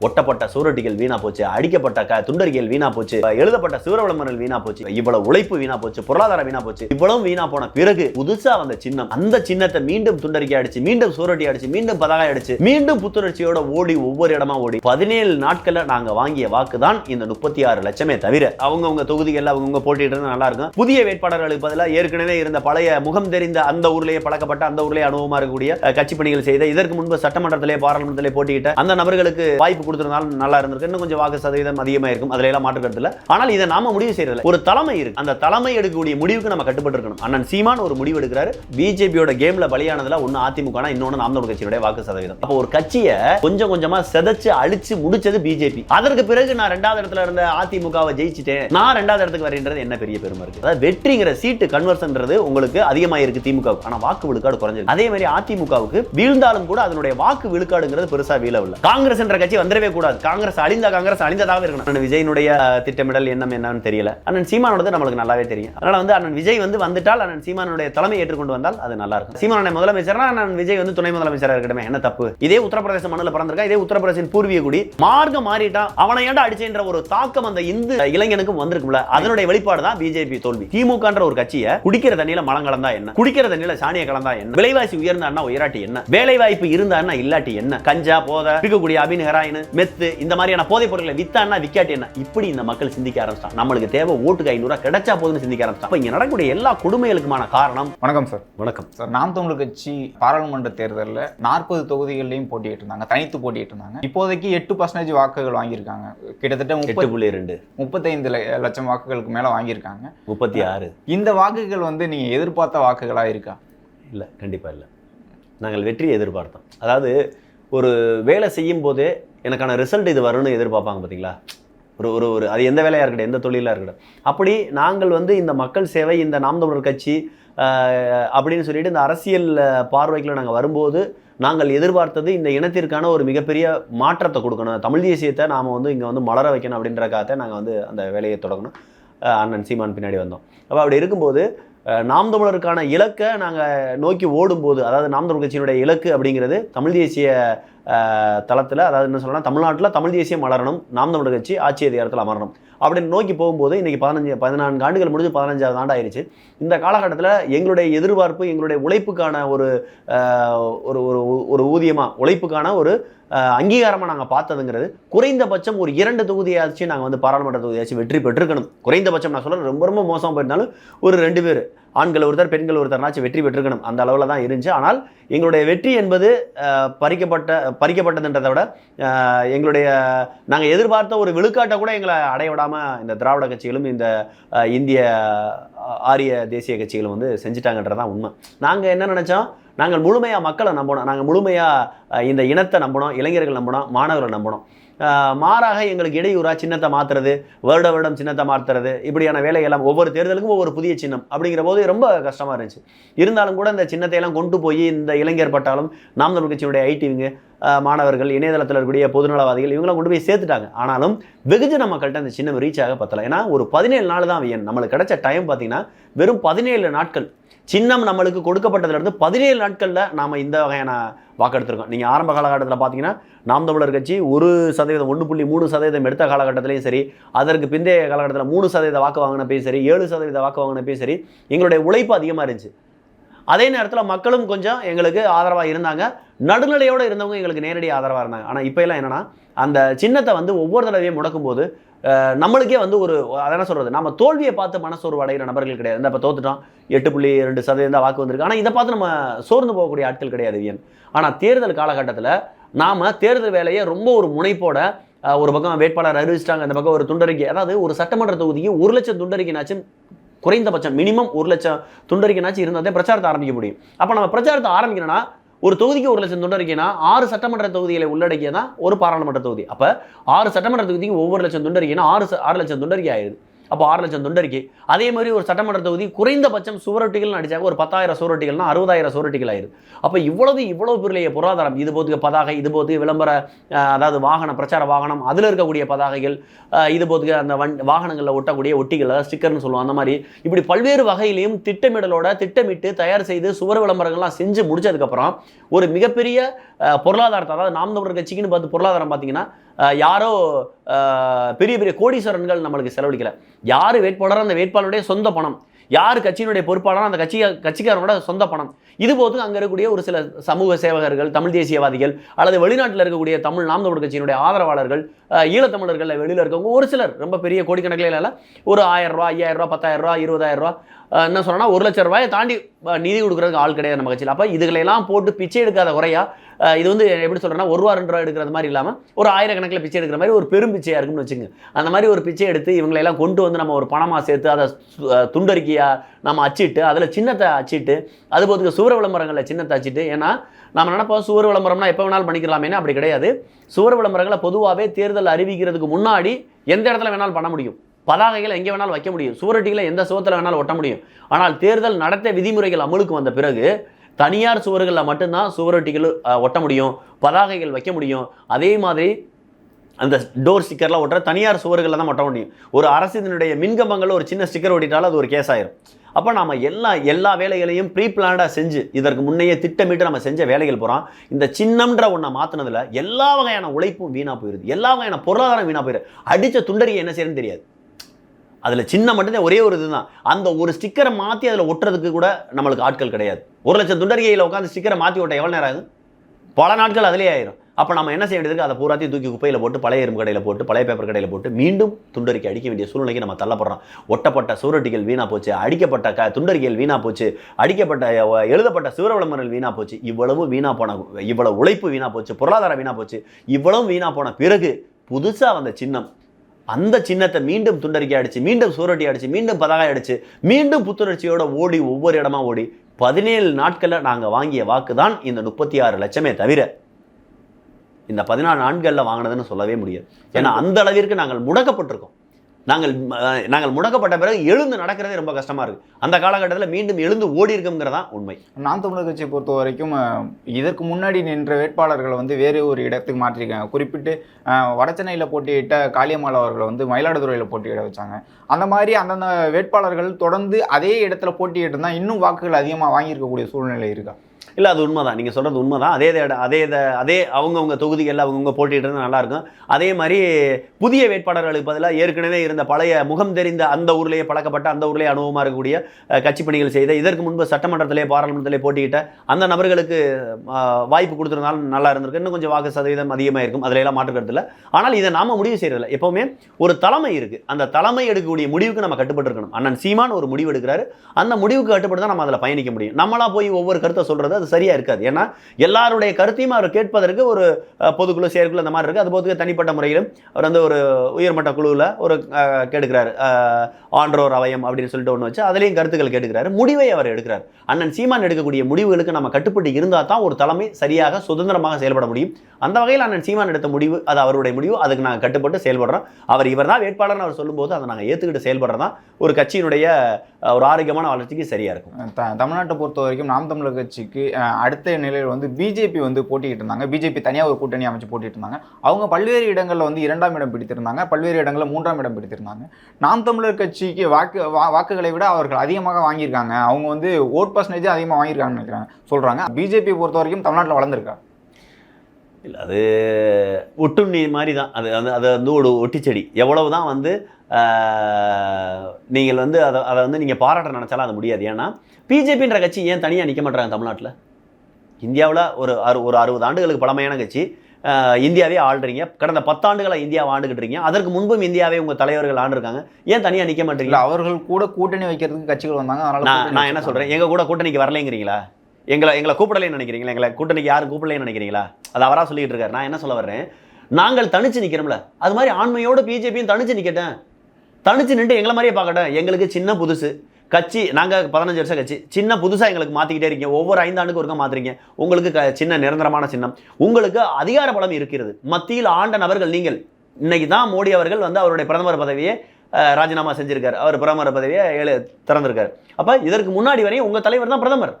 ஒட்டப்பட்ட சுவரொட்டிகள் வீணா போச்சு அடிக்கப்பட்ட க துண்டறிக்கைகள் வீணா போச்சு எழுதப்பட்ட சிவர விளம்பரங்கள் வீணா போச்சு இவ்வளவு உழைப்பு வீணா போச்சு பொருளாதாரம் வீணா போச்சு இவ்வளவு வீணா போன பிறகு புதுசா வந்த சின்னம் அந்த சின்னத்தை மீண்டும் துண்டறிக்கை அடிச்சு மீண்டும் சுவரொட்டி அடிச்சு மீண்டும் பதாகை அடிச்சு மீண்டும் புத்துணர்ச்சியோட ஓடி ஒவ்வொரு இடமா ஓடி பதினேழு நாட்கள்ல நாங்க வாங்கிய வாக்கு தான் இந்த முப்பத்தி ஆறு லட்சமே தவிர அவங்கவுங்க தொகுதிகள்ல அவங்கவுங்க போட்டிட்டு நல்லா இருக்கும். புதிய வேட்பாளர்களுக்கு பதிலாக ஏற்கனவே இருந்த பழைய முகம் தெரிந்த அந்த ஊர்லயே பழக்கப்பட்ட அந்த ஊர்லயே அனுபவமா இருக்கக்கூடிய கட்சி பணிகள் செய்த இதற்கு முன்பு சட்டமன்றத்திலே பாராளுமன்றத்திலே போட்டியிட்ட அந்த நபர்களுக்கு வாய்ப்பு கொடுத்துருந்தாலும் நல்லா இருந்திருக்கு. இன்னும் கொஞ்சம் வாக்கு சதவீதம் அதிகமாக இருக்கும் அதில் எல்லாம் மாற்று கருத்து ஆனால் இதை நாம முடிவு செய்யறதில்ல. ஒரு தலைமை இருக்கு. அந்த தலைமை எடுக்கக்கூடிய முடிவுக்கு நம்ம கட்டுப்பட்டு இருக்கணும் அண்ணன் சீமான் ஒரு முடிவு எடுக்கிறாரு. பிஜேபியோட கேம்ல பலியானதுல ஒன்னு அதிமுக இன்னொன்னு நாம் தமிழ் கட்சியுடைய வாக்கு சதவீதம். அப்போ ஒரு கட்சியை கொஞ்சம் கொஞ்சமா செதைச்சு அழிச்சு முடிச்சது பிஜேபி. அதற்கு பிறகு நான் ரெண்டாவது இடத்துல இருந்த அதிமுகவை ஜெயிச்சிட்டேன். நான் ரெண்டாவது இடத்துக்கு வரேன்றது என்ன பெரிய பெருமை இருக்கு? அதாவது வெற்றிங்கிற சீட்டு கன்வர்ஷன்ன்றது உங்களுக்கு அதிகமாக இருக்கு திமுக ஆனால் வாக்கு விழுக்காடு குறைஞ்சிருக்கு. அதே மாதிரி அதிமுகவுக்கு வீழ்ந்தாலும் கூட அதனுடைய வாக்கு விழுக்காடுங்கிறது பெருசா வீழவில்லை. காங்கிரஸ் என்ற கட்சி வந்துடவே கூடாது. காங்கிரஸ் அழிந்த காங்கிரஸ் அழிந்ததாக இருக்கணும். அண்ணன் விஜயனுடைய திட்டமிடல் எண்ணம் என்னன்னு தெரியல. அண்ணன் சீமானோடது நம்மளுக்கு நல்லாவே தெரியும். அதனால வந்து அண்ணன் விஜய் வந்து வந்துட்டால் அண்ணன் சீமானுடைய தலைமை ஏற்றுக்கொண்டு வந்தால் அது நல்லா இருக்கும். சீமானுடைய முதலமைச்சர்னா அண்ணன் விஜய் வந்து துணை முதலமைச்சராக இருக்கட்டும் என்ன தப்பு? இதே உத்தரப்பிரதேச மண்ணில் பிறந்திருக்கா இதே உத்தரப்பிரதேசின் பூர்வீக குடி மார்க்கம் மாறிட்டான் அவனை ஏன்டா அடிச்சேன்ற ஒரு தாக்கம் அந்த இந்து இளைஞனுக்கும் வந்திருக்கும்ல. அதனுடைய வெளிப்பாடு தான் பிஜேபி தோல்வி. திமுகன்ற ஒரு கட்சியை குடிக்கிற தண்ணியில மலம் கலந்தா என்ன? குடிக்கிற தண்ணியில சாணியை கலந்தா என்ன? விலைவாசி உயர்ந்தான்னா உயராட்டி என்ன? வேலை வாய்ப்பு இருந்தான்னா இல்லாட்டி என்ன? கஞ்சா போத இருக்கக்கூடிய அபின் ஹெராயின் மெத்து இந்த மாதிரியான போதைப் பொருட்களை வித்தான்னா விக்காட்டி என்ன? இப்படி இந்த மக்கள் சிந்திக்க ஆரம்பிச்சிட்டான் நம்மளுக்கு தேவை ஓட்டுக்கு ஐநூறு கிடைச்சா போதுன்னு சிந்திக்க ஆரம்பிச்சிட்டான் அப்ப இங்க நடக்கக்கூடிய எல்லா கொடுமைகளுக்குமான காரணம் வணக்கம் சார் வணக்கம். சார் நாம் தமிழர் கட்சி பாராளுமன்ற தேர்தலில் நாற்பது தொகுதிகள்லையும் போட்டியிட்டு இருந்தாங்க தனித்து போட்டியிட்டு இருந்தாங்க. இப்போதைக்கு எட்டு பர்சன்டேஜ் வாக்குகள் வாங்கியிருக்காங்க. கிட்டத்தட்ட முப்பத் புள்ளி ரெண்டு. முப்பத்தைந்து லட்சம் வாக்குகளுக்கு மேலே வாங்கியிருக்காங்க. முப்பத்தி ஆறு. இந்த வாக்குகள் வந்து நீங்கள் எதிர்பார்த்த வாக்குகளா இருக்கா? இல்லை கண்டிப்பாக இல்லை. நாங்கள் வெற்றியை எதிர்பார்த்தோம். அதாவது ஒரு வேலை செய்யும் போதே எனக்கான ரிசல்ட் இது வரும்னு எதிர்பார்ப்பாங்க பார்த்தீங்களா ஒரு ஒரு ஒரு அது எந்த வேலையாக இருக்கட்டும் எந்த தொழிலாக இருக்கட்டும். அப்படி நாங்கள் வந்து இந்த மக்கள் சேவை இந்த நாம் தமிழர் கட்சி அப்படின்னு சொல்லிட்டு இந்த அரசியல் பார்வைக்குள்ள நாங்கள் வரும்போது நாங்கள் எதிர்பார்த்தது இந்த இனத்திற்கான ஒரு மிகப்பெரிய மாற்றத்தை கொடுக்கணும். தமிழ் தேசியத்தை நாம் வந்து இங்கே வந்து மலர வைக்கணும் அப்படின்றக்காக நாங்கள் வந்து அந்த வேலையை தொடங்கணும். அண்ணன் சீமான் பின்னாடி வந்தோம். அப்போ அப்படி இருக்கும்போது நாம் தமிழருக்கான இலக்கை நாங்கள் நோக்கி ஓடும்போது அதாவது நாம் தமிழர் கட்சியினுடைய இலக்கு அப்படிங்கிறது தமிழ் தேசிய தளத்தில் அதாவது என்ன சொல்லலாம் தமிழ்நாட்டில் தமிழ் தேசியம் மலரணும் நாம் தமிழர் கட்சி ஆட்சி அதிகாரத்தில் அமரணும். அப்படின்னு நோக்கி போகும்போது இன்றைக்கி பதினஞ்சு பதினான்கு ஆண்டுகள் முடிஞ்சு பதினஞ்சாவது ஆண்டு ஆயிடுச்சு இந்த காலகட்டத்தில் எங்களுடைய எதிர்பார்ப்பு எங்களுடைய உழைப்புக்கான ஒரு ஒரு ஒரு ஒரு ஊதியமாக உழைப்புக்கான ஒரு அங்கீகாரமாக நாங்கள் பார்த்ததுங்கிறது குறைந்தபட்சம் ஒரு இரண்டு தொகுதியாச்சும் நாங்கள் வந்து பாராளுமன்ற தொகுதியாச்சும் வெற்றி பெற்றிருக்கணும். குறைந்தபட்சம் நான் சொல்கிறேன் ரொம்ப ரொம்ப மோசமாக போயிருந்தாலும் ஒரு ரெண்டு பேர். ஆண்கள் ஒருத்தர் பெண்கள் ஒருத்தர்னாச்சும் வெற்றி பெற்றுக்கணும் அந்த அளவில் தான் இருந்துச்சு. ஆனால் எங்களுடைய வெற்றி என்பது பறிக்கப்பட்ட பறிக்கப்பட்டதுன்றதை விட எங்களுடைய நாங்கள் எதிர்பார்த்த ஒரு விழுக்காட்டை கூட எங்களை அடைய விடாமல் இந்த திராவிட கட்சிகளும் இந்த இந்திய ஆரிய தேசிய கட்சிகளும் வந்து செஞ்சுட்டாங்கன்றது தான் உண்மை. நாங்கள் என்ன நினச்சோம்? நாங்கள் முழுமையாக மக்களை நம்பணும். நாங்கள் முழுமையாக இந்த இனத்தை நம்பணும் இளைஞர்கள் நம்பணும் மாணவர்களை நம்பணும். மாறாக எங்களுக்கு இடையூறா சின்னத்தை மாற்றுறது வருட வருடம் சின்னத்தை மாற்றுறது இப்படியான வேலையெல்லாம் ஒவ்வொரு தேர்தலுக்கும் ஒவ்வொரு புதிய சின்னம் அப்படிங்கிற போது ரொம்ப கஷ்டமாக இருந்துச்சு. இருந்தாலும் கூட இந்த சின்னத்தை எல்லாம் கொண்டு போய் இந்த இளைஞர் பட்டாலும் நாம் தமிழ் கட்சியினுடைய ஐடிவிங்க மாணவர்கள் இணையதளத்தில் இருக்கக்கூடிய பொதுநலவாதிகள் இவங்களாம் கொண்டு போய் சேர்த்துட்டாங்க. ஆனாலும் வெகுஜன மக்கள்கிட்ட அந்த சின்னம் ரீச் ஆக பத்தலை. ஏன்னா ஒரு பதினேழு நாள் தான் வியன். நம்மளுக்கு கிடைச்ச டைம் பார்த்தீங்கன்னா வெறும் பதினேழு நாட்கள். சின்னம் நம்மளுக்கு கொடுக்கப்பட்டதுலேருந்து பதினேழு நாட்களில் நாம் இந்த வகையான வாக்கெடுத்திருக்கோம். நீங்கள் ஆரம்ப காலகட்டத்தில் பார்த்தீங்கன்னா நாம் தமிழர் கட்சி ஒரு சதவீதம் ஒன்று புள்ளி மூணு சதவீதம் எடுத்த காலகட்டத்திலையும் சரி அதற்கு பிந்தைய காலகட்டத்தில் மூணு சதவீத வாக்கு வாங்கினப்பையும் சரி ஏழு சதவீத வாக்கு வாங்கினப்பையும் சரி எங்களுடைய உழைப்பு அதிகமாக இருந்துச்சு. அதே நேரத்தில் மக்களும் கொஞ்சம் எங்களுக்கு ஆதரவாக இருந்தாங்க. நடுநிலையோடு இருந்தவங்க எங்களுக்கு நேரடி ஆதரவாக இருந்தாங்க. ஆனால் இப்போ எல்லாம் என்னன்னா அந்த சின்னத்தை வந்து ஒவ்வொரு தடவையும் முடக்கும்போது நம்மளுக்கே வந்து ஒரு என்ன சொல்கிறது நம்ம தோல்வியை பார்த்து மனசோர்வு அடைகிற நபர்கள் கிடையாது. இந்த இப்போ தோத்துட்டோம் எட்டு புள்ளி ரெண்டு சதவீதம் தான் வாக்கு வந்திருக்கு. ஆனால் இதை பார்த்து நம்ம சோர்ந்து போகக்கூடிய ஆட்கள் கிடையாது வியன் ஆனால் தேர்தல் காலகட்டத்தில் நாம் தேர்தல் வேலையை ரொம்ப ஒரு முனைப்போட ஒரு பக்கம் வேட்பாளர் அறிவிச்சிட்டாங்க அந்த பக்கம் ஒரு துண்டறிக்கை அதாவது ஒரு சட்டமன்ற தொகுதிக்கு ஒரு லட்சம் துண்டறிக்கைனாச்சும் குறைந்தபட்சம் மினிமம் ஒரு லட்சம் துண்டறிக்கைனாச்சும் இருந்தால் பிரச்சாரத்தை ஆரம்பிக்க முடியும். அப்போ நம்ம பிரச்சாரத்தை ஆரம்பிக்கணும்னா ஒரு தொகுதிக்கு ஒரு லட்சம் துண்டறிக்கைனா ஆறு சட்டமன்ற தொகுதிகளை உள்ளடக்கிய தான் ஒரு பாராளுமன்ற தொகுதி. அப்போ ஆறு சட்டமன்ற தொகுதிக்கு ஒவ்வொரு லட்சம் துண்டறிக்கைனா ஆறு ஆறு லட்சம் துண்டறிக்கை ஆயிடுது. அப்போ ஆறு லட்சம் தொண்டருக்கு அதே மாதிரி ஒரு சட்டமன்ற தொகுதி குறைந்தபட்சம் சுவரொட்டிகள் அடிச்சாக்க ஒரு பத்தாயிரம் சுவரொட்டிகள்னா அறுபதாயிரம் சுவரொட்டிகள் ஆயிடுது அப்போ இவ்வளவு இவ்வளவு பெரிய பொருளாதாரம் இது போதுக்கு பதாகை இது போதுக்கு விளம்பர அதாவது வாகன பிரச்சார வாகனம் அதில் இருக்கக்கூடிய பதாகைகள் இது போதுக்கு அந்த வண் வாகனங்களில் ஒட்டக்கூடிய ஒட்டிகள் அதாவது ஸ்டிக்கர்னு சொல்லுவோம் அந்த மாதிரி இப்படி பல்வேறு வகையிலையும் திட்டமிடலோட திட்டமிட்டு தயார் செய்து சுவர் விளம்பரங்கள்லாம் செஞ்சு முடிச்சதுக்கப்புறம் ஒரு மிகப்பெரிய பொருளாதாரத்தை அதாவது நாம் தமிழர் கட்சிக்குன்னு பார்த்து பொருளாதாரம் பார்த்தீங்கன்னா யாரோ பெரிய பெரிய கோடீஸ்வரன்கள் நம்மளுக்கு செலவழிக்கல. யார் வேட்பாளரோ அந்த வேட்பாளருடைய சொந்த பணம். யார் கட்சியினுடைய பொறுப்பாளரோ அந்த கட்சி கட்சிக்காரனோட சொந்த பணம். இது போது அங்கே இருக்கக்கூடிய ஒரு சில சமூக சேவகர்கள் தமிழ் தேசியவாதிகள் அல்லது வெளிநாட்டில் இருக்கக்கூடிய தமிழ் நாம் தமிழ் கட்சியினுடைய ஆதரவாளர்கள் ஈழத்தமிழர்களில் வெளியில் இருக்கவங்க ஒரு சிலர் ரொம்ப பெரிய கோடிக்கணக்கில் இல்லை ஒரு ஆயிரம் ரூபா ஐயாயிரம் ரூபா பத்தாயிரம் ரூபா இருபதாயிரம் ரூபா என்ன சொன்னால் ஒரு லட்ச ரூபாயை தாண்டி நிதி கொடுக்குறதுக்கு ஆள் கிடையாது நம்ம கட்சியில். அப்போ இதுகளெல்லாம் போட்டு பிச்சை எடுக்காத குறையா இது வந்து எப்படி சொல்கிறேன்னா ஒரு ரூபா ரெண்டு ரூபா எடுக்கிறது மாதிரி இல்லாமல் ஒரு ஆயிரக்கணக்கில் பிச்சை எடுக்கிற மாதிரி ஒரு பெரும் பிச்சையாக இருக்கும்னு வச்சுங்க அந்த மாதிரி ஒரு பிச்சை எடுத்து இவங்களெல்லாம் கொண்டு வந்து நம்ம ஒரு பணமாக சேர்த்து அதை துண்டறிக்கையாக நம்ம அச்சிட்டு அதில் சின்னத்தை அச்சிட்டு அது போதுக்கு சுவர விளம்பரங்களில் சின்னத்தை அச்சிட்டு ஏன்னா நம்ம நினைப்போம் சுவர் விளம்பரம்னா எப்போ வேணாலும் பண்ணிக்கலாமே அப்படி கிடையாது. சுவர் விளம்பரங்களை பொதுவாகவே தேர்தல் அறிவிக்கிறதுக்கு முன்னாடி எந்த இடத்துல வேணாலும் பண்ண முடியும். பதாகைகளை எங்கே வேணாலும் வைக்க முடியும். சுவரொட்டிகளை எந்த சுவத்தில் வேணாலும் ஒட்ட முடியும். ஆனால் தேர்தல் நடத்த விதிமுறைகள் அமலுக்கு வந்த பிறகு தனியார் சுவர்களில் மட்டும்தான் சுவரொட்டிகள் ஒட்ட முடியும் பதாகைகள் வைக்க முடியும். அதே மாதிரி அந்த டோர் ஸ்டிக்கர்லாம் ஒட்டுற தனியார் சுவர்களில் தான் ஒட்ட முடியும். ஒரு அரசினுடைய மின்கம்பங்களில் ஒரு சின்ன ஸ்டிக்கர் ஒட்டிட்டாலும் அது ஒரு கேஸ் ஆயிரும். அப்போ நம்ம எல்லா எல்லா வேலைகளையும் ப்ரீ பிளான்டாக செஞ்சு இதற்கு முன்னையே திட்டமிட்டு நம்ம செஞ்ச வேலைகள் போகிறோம் இந்த சின்னம்ன்ற ஒன்றை மாற்றினதில் எல்லா வகையான உழைப்பும் வீணாக போயிடுது எல்லா வகையான பொருளாதாரம் வீணாக போயிடுது அடித்த துண்டறிக்கை என்ன செய்யணும்னு தெரியாது. அதில் சின்ன மட்டும்தான் ஒரே ஒரு இதுதான். அந்த ஒரு ஸ்டிக்கரை மாற்றி அதில் ஒட்டுறதுக்கு கூட நம்மளுக்கு ஆட்கள் கிடையாது. ஒரு லட்சம் துண்டறிக்கையில் உட்காந்து ஸ்டிக்கரை மாற்றி ஒட்ட எவ்வளோ நேரம் ஆகுது? பல நாட்கள் அதிலே ஆயிரும். அப்போ நம்ம என்ன செய்ய வேண்டியது அதை பூராத்தையும் தூக்கி குப்பையில் போட்டு பழைய எறும்பு கடையில் போட்டு பழைய பேப்பர் கடையில் போட்டு மீண்டும் துண்டறிக்கை அடிக்க வேண்டிய சூழ்நிலைக்கு நம்ம தள்ளப்படுறோம். ஒட்டப்பட்ட சுவரொட்டிகள் வீணாக போச்சு அடிக்கப்பட்ட க துண்டறிக்கைகள் வீணாக போச்சு அடிக்கப்பட்ட எழுதப்பட்ட சிவர விளம்பரங்கள் வீணாக போச்சு இவ்வளவு வீணாக போன இவ்வளவு உழைப்பு வீணாக போச்சு பொருளாதாரம் வீணாக போச்சு இவ்வளவு வீணாக போன பிறகு புதுசாக வந்த சின்னம் அந்த சின்னத்தை மீண்டும் துண்டறிக்கை அடிச்சு மீண்டும் சுவரொட்டி அடிச்சு மீண்டும் பதாகை அடிச்சு மீண்டும் புத்துணர்ச்சியோட ஓடி ஒவ்வொரு இடமா ஓடி பதினேழு நாட்களில் நாங்கள் வாங்கிய வாக்கு தான் இந்த முப்பத்தி ஆறு லட்சமே தவிர இந்த பதினாலு நாட்களில் வாங்கினதுன்னு சொல்லவே முடியாது. ஏன்னா அந்த அளவிற்கு நாங்கள் முடக்கப்பட்டிருக்கோம். நாங்கள் நாங்கள் முடக்கப்பட்ட பிறகு எழுந்து நடக்கிறதே ரொம்ப கஷ்டமா இருக்கு. அந்த காலகட்டத்தில் மீண்டும் எழுந்து ஓடி இருக்குங்கிறதான் உண்மை. நான் தமிழர் கட்சியை பொறுத்த வரைக்கும் இதற்கு முன்னாடி நின்ற வேட்பாளர்களை வந்து வேறு ஒரு இடத்துக்கு மாற்றிருக்காங்க. குறிப்பிட்டு வடச்சென்னையில் போட்டியிட்ட காளியம்மாள் அவர்களை வந்து மயிலாடுதுறையில் போட்டியிட வச்சாங்க. அந்த மாதிரி அந்தந்த வேட்பாளர்கள் தொடர்ந்து அதே இடத்துல போட்டியிட்டு இருந்தால் இன்னும் வாக்குகள் அதிகமாக வாங்கியிருக்கக்கூடிய சூழ்நிலை இருக்கா? இல்லை அது உண்மைதான். நீங்கள் சொல்கிறது உண்மைதான். அதே அதே அதே அவங்கவுங்க தொகுதிகளில் அவங்கவுங்க போட்டிட்டு இருந்தா நல்லாயிருக்கும் அதே மாதிரி புதிய வேட்பாளர்களுக்கு பதிலாக ஏற்கனவே இருந்த பழைய முகம் தெரிந்த அந்த ஊர்லேயே பழக்கப்பட்ட அந்த ஊர்லேயே அனுபவமாக இருக்கக்கூடிய கட்சி பணிகள் செய்த இதற்கு முன்பு சட்டமன்றத்திலே பாராளுமன்றத்திலே போட்டியிட்ட அந்த நபர்களுக்கு வாய்ப்பு கொடுத்துருந்தாலும் நல்லா இருந்திருக்கு இன்னும் கொஞ்சம் வாக்கு சதவீதம் அதிகமாக இருக்கும். அதில் எல்லாம் இல்லை ஆனால் இதை நாம் முடிவு செய்கிறதில்ல எப்போவுமே ஒரு தலைமை இருக்குது அந்த தலைமை எடுக்கக்கூடிய முடிவுக்கு நம்ம கட்டுப்பட்டு இருக்கணும் அண்ணன் சீமான் ஒரு முடிவு எடுக்கிறாரு. அந்த முடிவுக்கு கட்டுப்பட்டு தான் நம்ம அதில் பயணிக்க முடியும். நம்மளாக போய் ஒவ்வொரு கருத்தை சொல்கிறது அது சரியா இருக்காது. ஏன்னா எல்லாருடைய கருத்தையும் அவர் கேட்பதற்கு ஒரு பொதுக்குழு செயற்குழு அந்த மாதிரி இருக்கு. அது போதுக்கு தனிப்பட்ட முறையிலும் அவர் வந்து ஒரு உயர்மட்ட குழுவில் ஒரு கேட்கிறார் அஹ், ஆன்றோர் அவயம் அப்படின்னு சொல்லிட்டு ஒன்று வச்சு அதுலேயும் கருத்துக்கள் கேட்டுக்கிறாரு. முடிவை அவர் எடுக்கிறார். அண்ணன் சீமான் எடுக்கக்கூடிய முடிவுகளுக்கு நம்ம கட்டுப்பட்டு இருந்தால் தான் ஒரு தலைமை சரியாக சுதந்திரமாக செயல்பட முடியும். அந்த வகையில் அண்ணன் சீமான் எடுத்த முடிவு அது அவருடைய முடிவு அதுக்கு நாங்கள் கட்டுப்பட்டு செயல்படுறோம். அவர் இவர் தான் வேட்பாளர்னு அவர் சொல்லும்போது அதை நாங்கள் ஏற்றுக்கிட்டு செயல்படுறது தான் ஒரு கட்சியினுடைய ஒரு ஆரோக்கியமான வளர்ச்சிக்கு சரியாக இருக்கும். தமிழ்நாட்டை பொறுத்த வரைக்கும் நாம் தமிழர் கட்சிக்கு அடுத்த நிலையில் வந்து பிஜேபி வந்து போட்டிக்கிட்டு இருந்தாங்க. பிஜேபி தனியாக ஒரு கூட்டணி அமைச்சு போட்டிட்டு இருந்தாங்க. அவங்க பல்வேறு இடங்களில் வந்து இரண்டாம் இடம் பிடித்திருந்தாங்க. பல்வேறு இடங்களில் மூன்றாம் இடம் பிடித்திருந்தாங்க. நாம் தமிழர் கட்சிக்கு வாக்கு வா- வாக்குகளை விட அவர்கள் அதிகமாக வாங்கியிருக்காங்க. அவங்க வந்து ஓட் பர்சன்டேஜ் அதிகமாக வாங்கியிருக்காங்கன்னு நினைக்கிறாங்க சொல்கிறாங்க பிஜேபி பொறுத்த வரைக்கும் தமிழ்நாட்டில் வளர்ந்துருக்கா? இல்லை அது ஒட்டுண்ணி மாதிரி தான். அது அது அது வந்து ஒரு ஒட்டிச்செடி. எவ்வளவு தான் வந்து நீங்கள் வந்து அதை அதை வந்து நீங்கள் பாராட்ட நினச்சாலும் அது முடியாது. ஏன்னா பிஜேபின்ற கட்சி ஏன் தனியாக நிற்க மாட்டாங்க தமிழ்நாட்டில்? இந்தியாவில் ஒரு அறு ஒரு அறுபது ஆண்டுகளுக்கு பழமையான கட்சி. இந்தியாவே ஆள்றீங்க. கடந்த பத்தாண்டுகளாக இந்தியாவை ஆண்டுகிட்டு இருக்கீங்க. அதற்கு முன்பும் இந்தியாவே உங்கள் தலைவர்கள் ஆண்டிருக்காங்க. ஏன் தனியாக நிற்க மாட்டீங்க? இல்லை அவர்கள் கூட கூட்டணி வைக்கிறதுக்கு கட்சிகள் வந்தாங்க. அதனால நான் நான் என்ன. சொல்கிறேன் எங்கள் கூட கூட்டணிக்கு வரலைங்கிறீங்களா? எங்களை எங்களை கூப்பிடலைன்னு நினைக்கிறீங்களா? எங்களை கூட்டணிக்கு யாரும் கூப்பிடலைன்னு நினைக்கிறீங்களா? அது அவராக சொல்லிட்டு இருக்காரு. நான் என்ன சொல்ல வர்றேன்? நாங்கள் தனிச்சு நிற்கிறோம்ல அது மாதிரி ஆண்மையோட பிஜேபியும் தனிச்சு நிற்கட்டேன் தனிச்சு நின்று எங்களை மாதிரியே பார்க்கட்டும். எங்களுக்கு சின்ன புதுசு. கட்சி நாங்கள் பதினஞ்சு வருஷம் கட்சி. சின்ன புதுசாக எங்களுக்கு மாற்றிக்கிட்டே இருக்கீங்க. ஒவ்வொரு ஐந்தாண்டுக்கு ஒருக்க மாற்றுறீங்க உங்களுக்கு க சின்ன நிரந்தரமான சின்னம். உங்களுக்கு அதிகார பலம் இருக்கிறது. மத்தியில் ஆண்ட நபர்கள் நீங்கள். இன்னைக்கு தான் மோடி அவர்கள் வந்து அவருடைய பிரதமர் பதவியை ராஜினாமா செஞ்சுருக்கார். அவர் பிரதமர் பதவியை ஏழு திறந்திருக்கார். அப்போ இதற்கு முன்னாடி வரையும் உங்கள் தலைவர் தான் பிரதமர்.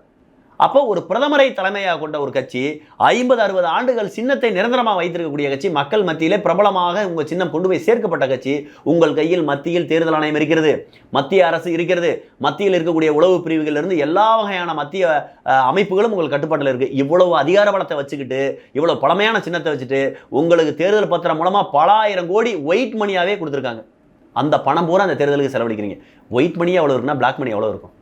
அப்போ ஒரு பிரதமரை தலைமையாக கொண்ட ஒரு கட்சி ஐம்பது அறுபது ஆண்டுகள் சின்னத்தை நிரந்தரமாக வைத்திருக்கக்கூடிய கட்சி மக்கள் மத்தியிலே பிரபலமாக உங்கள் சின்னம் கொண்டு போய் சேர்க்கப்பட்ட கட்சி உங்கள் கையில் மத்தியில் தேர்தல் ஆணையம் இருக்கிறது மத்திய அரசு இருக்கிறது மத்தியில் இருக்கக்கூடிய உளவு பிரிவுகளிலிருந்து எல்லா வகையான மத்திய அமைப்புகளும் உங்கள் கட்டுப்பாட்டில் இருக்குது இவ்வளவு அதிகார பலத்தை வச்சுக்கிட்டு இவ்வளோ பழமையான சின்னத்தை வச்சுட்டு உங்களுக்கு தேர்தல் பத்திரம் மூலமாக பல ஆயிரம் கோடி ஒயிட் மணியாகவே கொடுத்துருக்காங்க. அந்த பணம் பூரா அந்த தேர்தலுக்கு செலவழிக்கிறீங்க. ஒயிட் மணி எவ்வளோ இருக்குன்னா பிளாக் மணி எவ்வளோ இருக்கும்?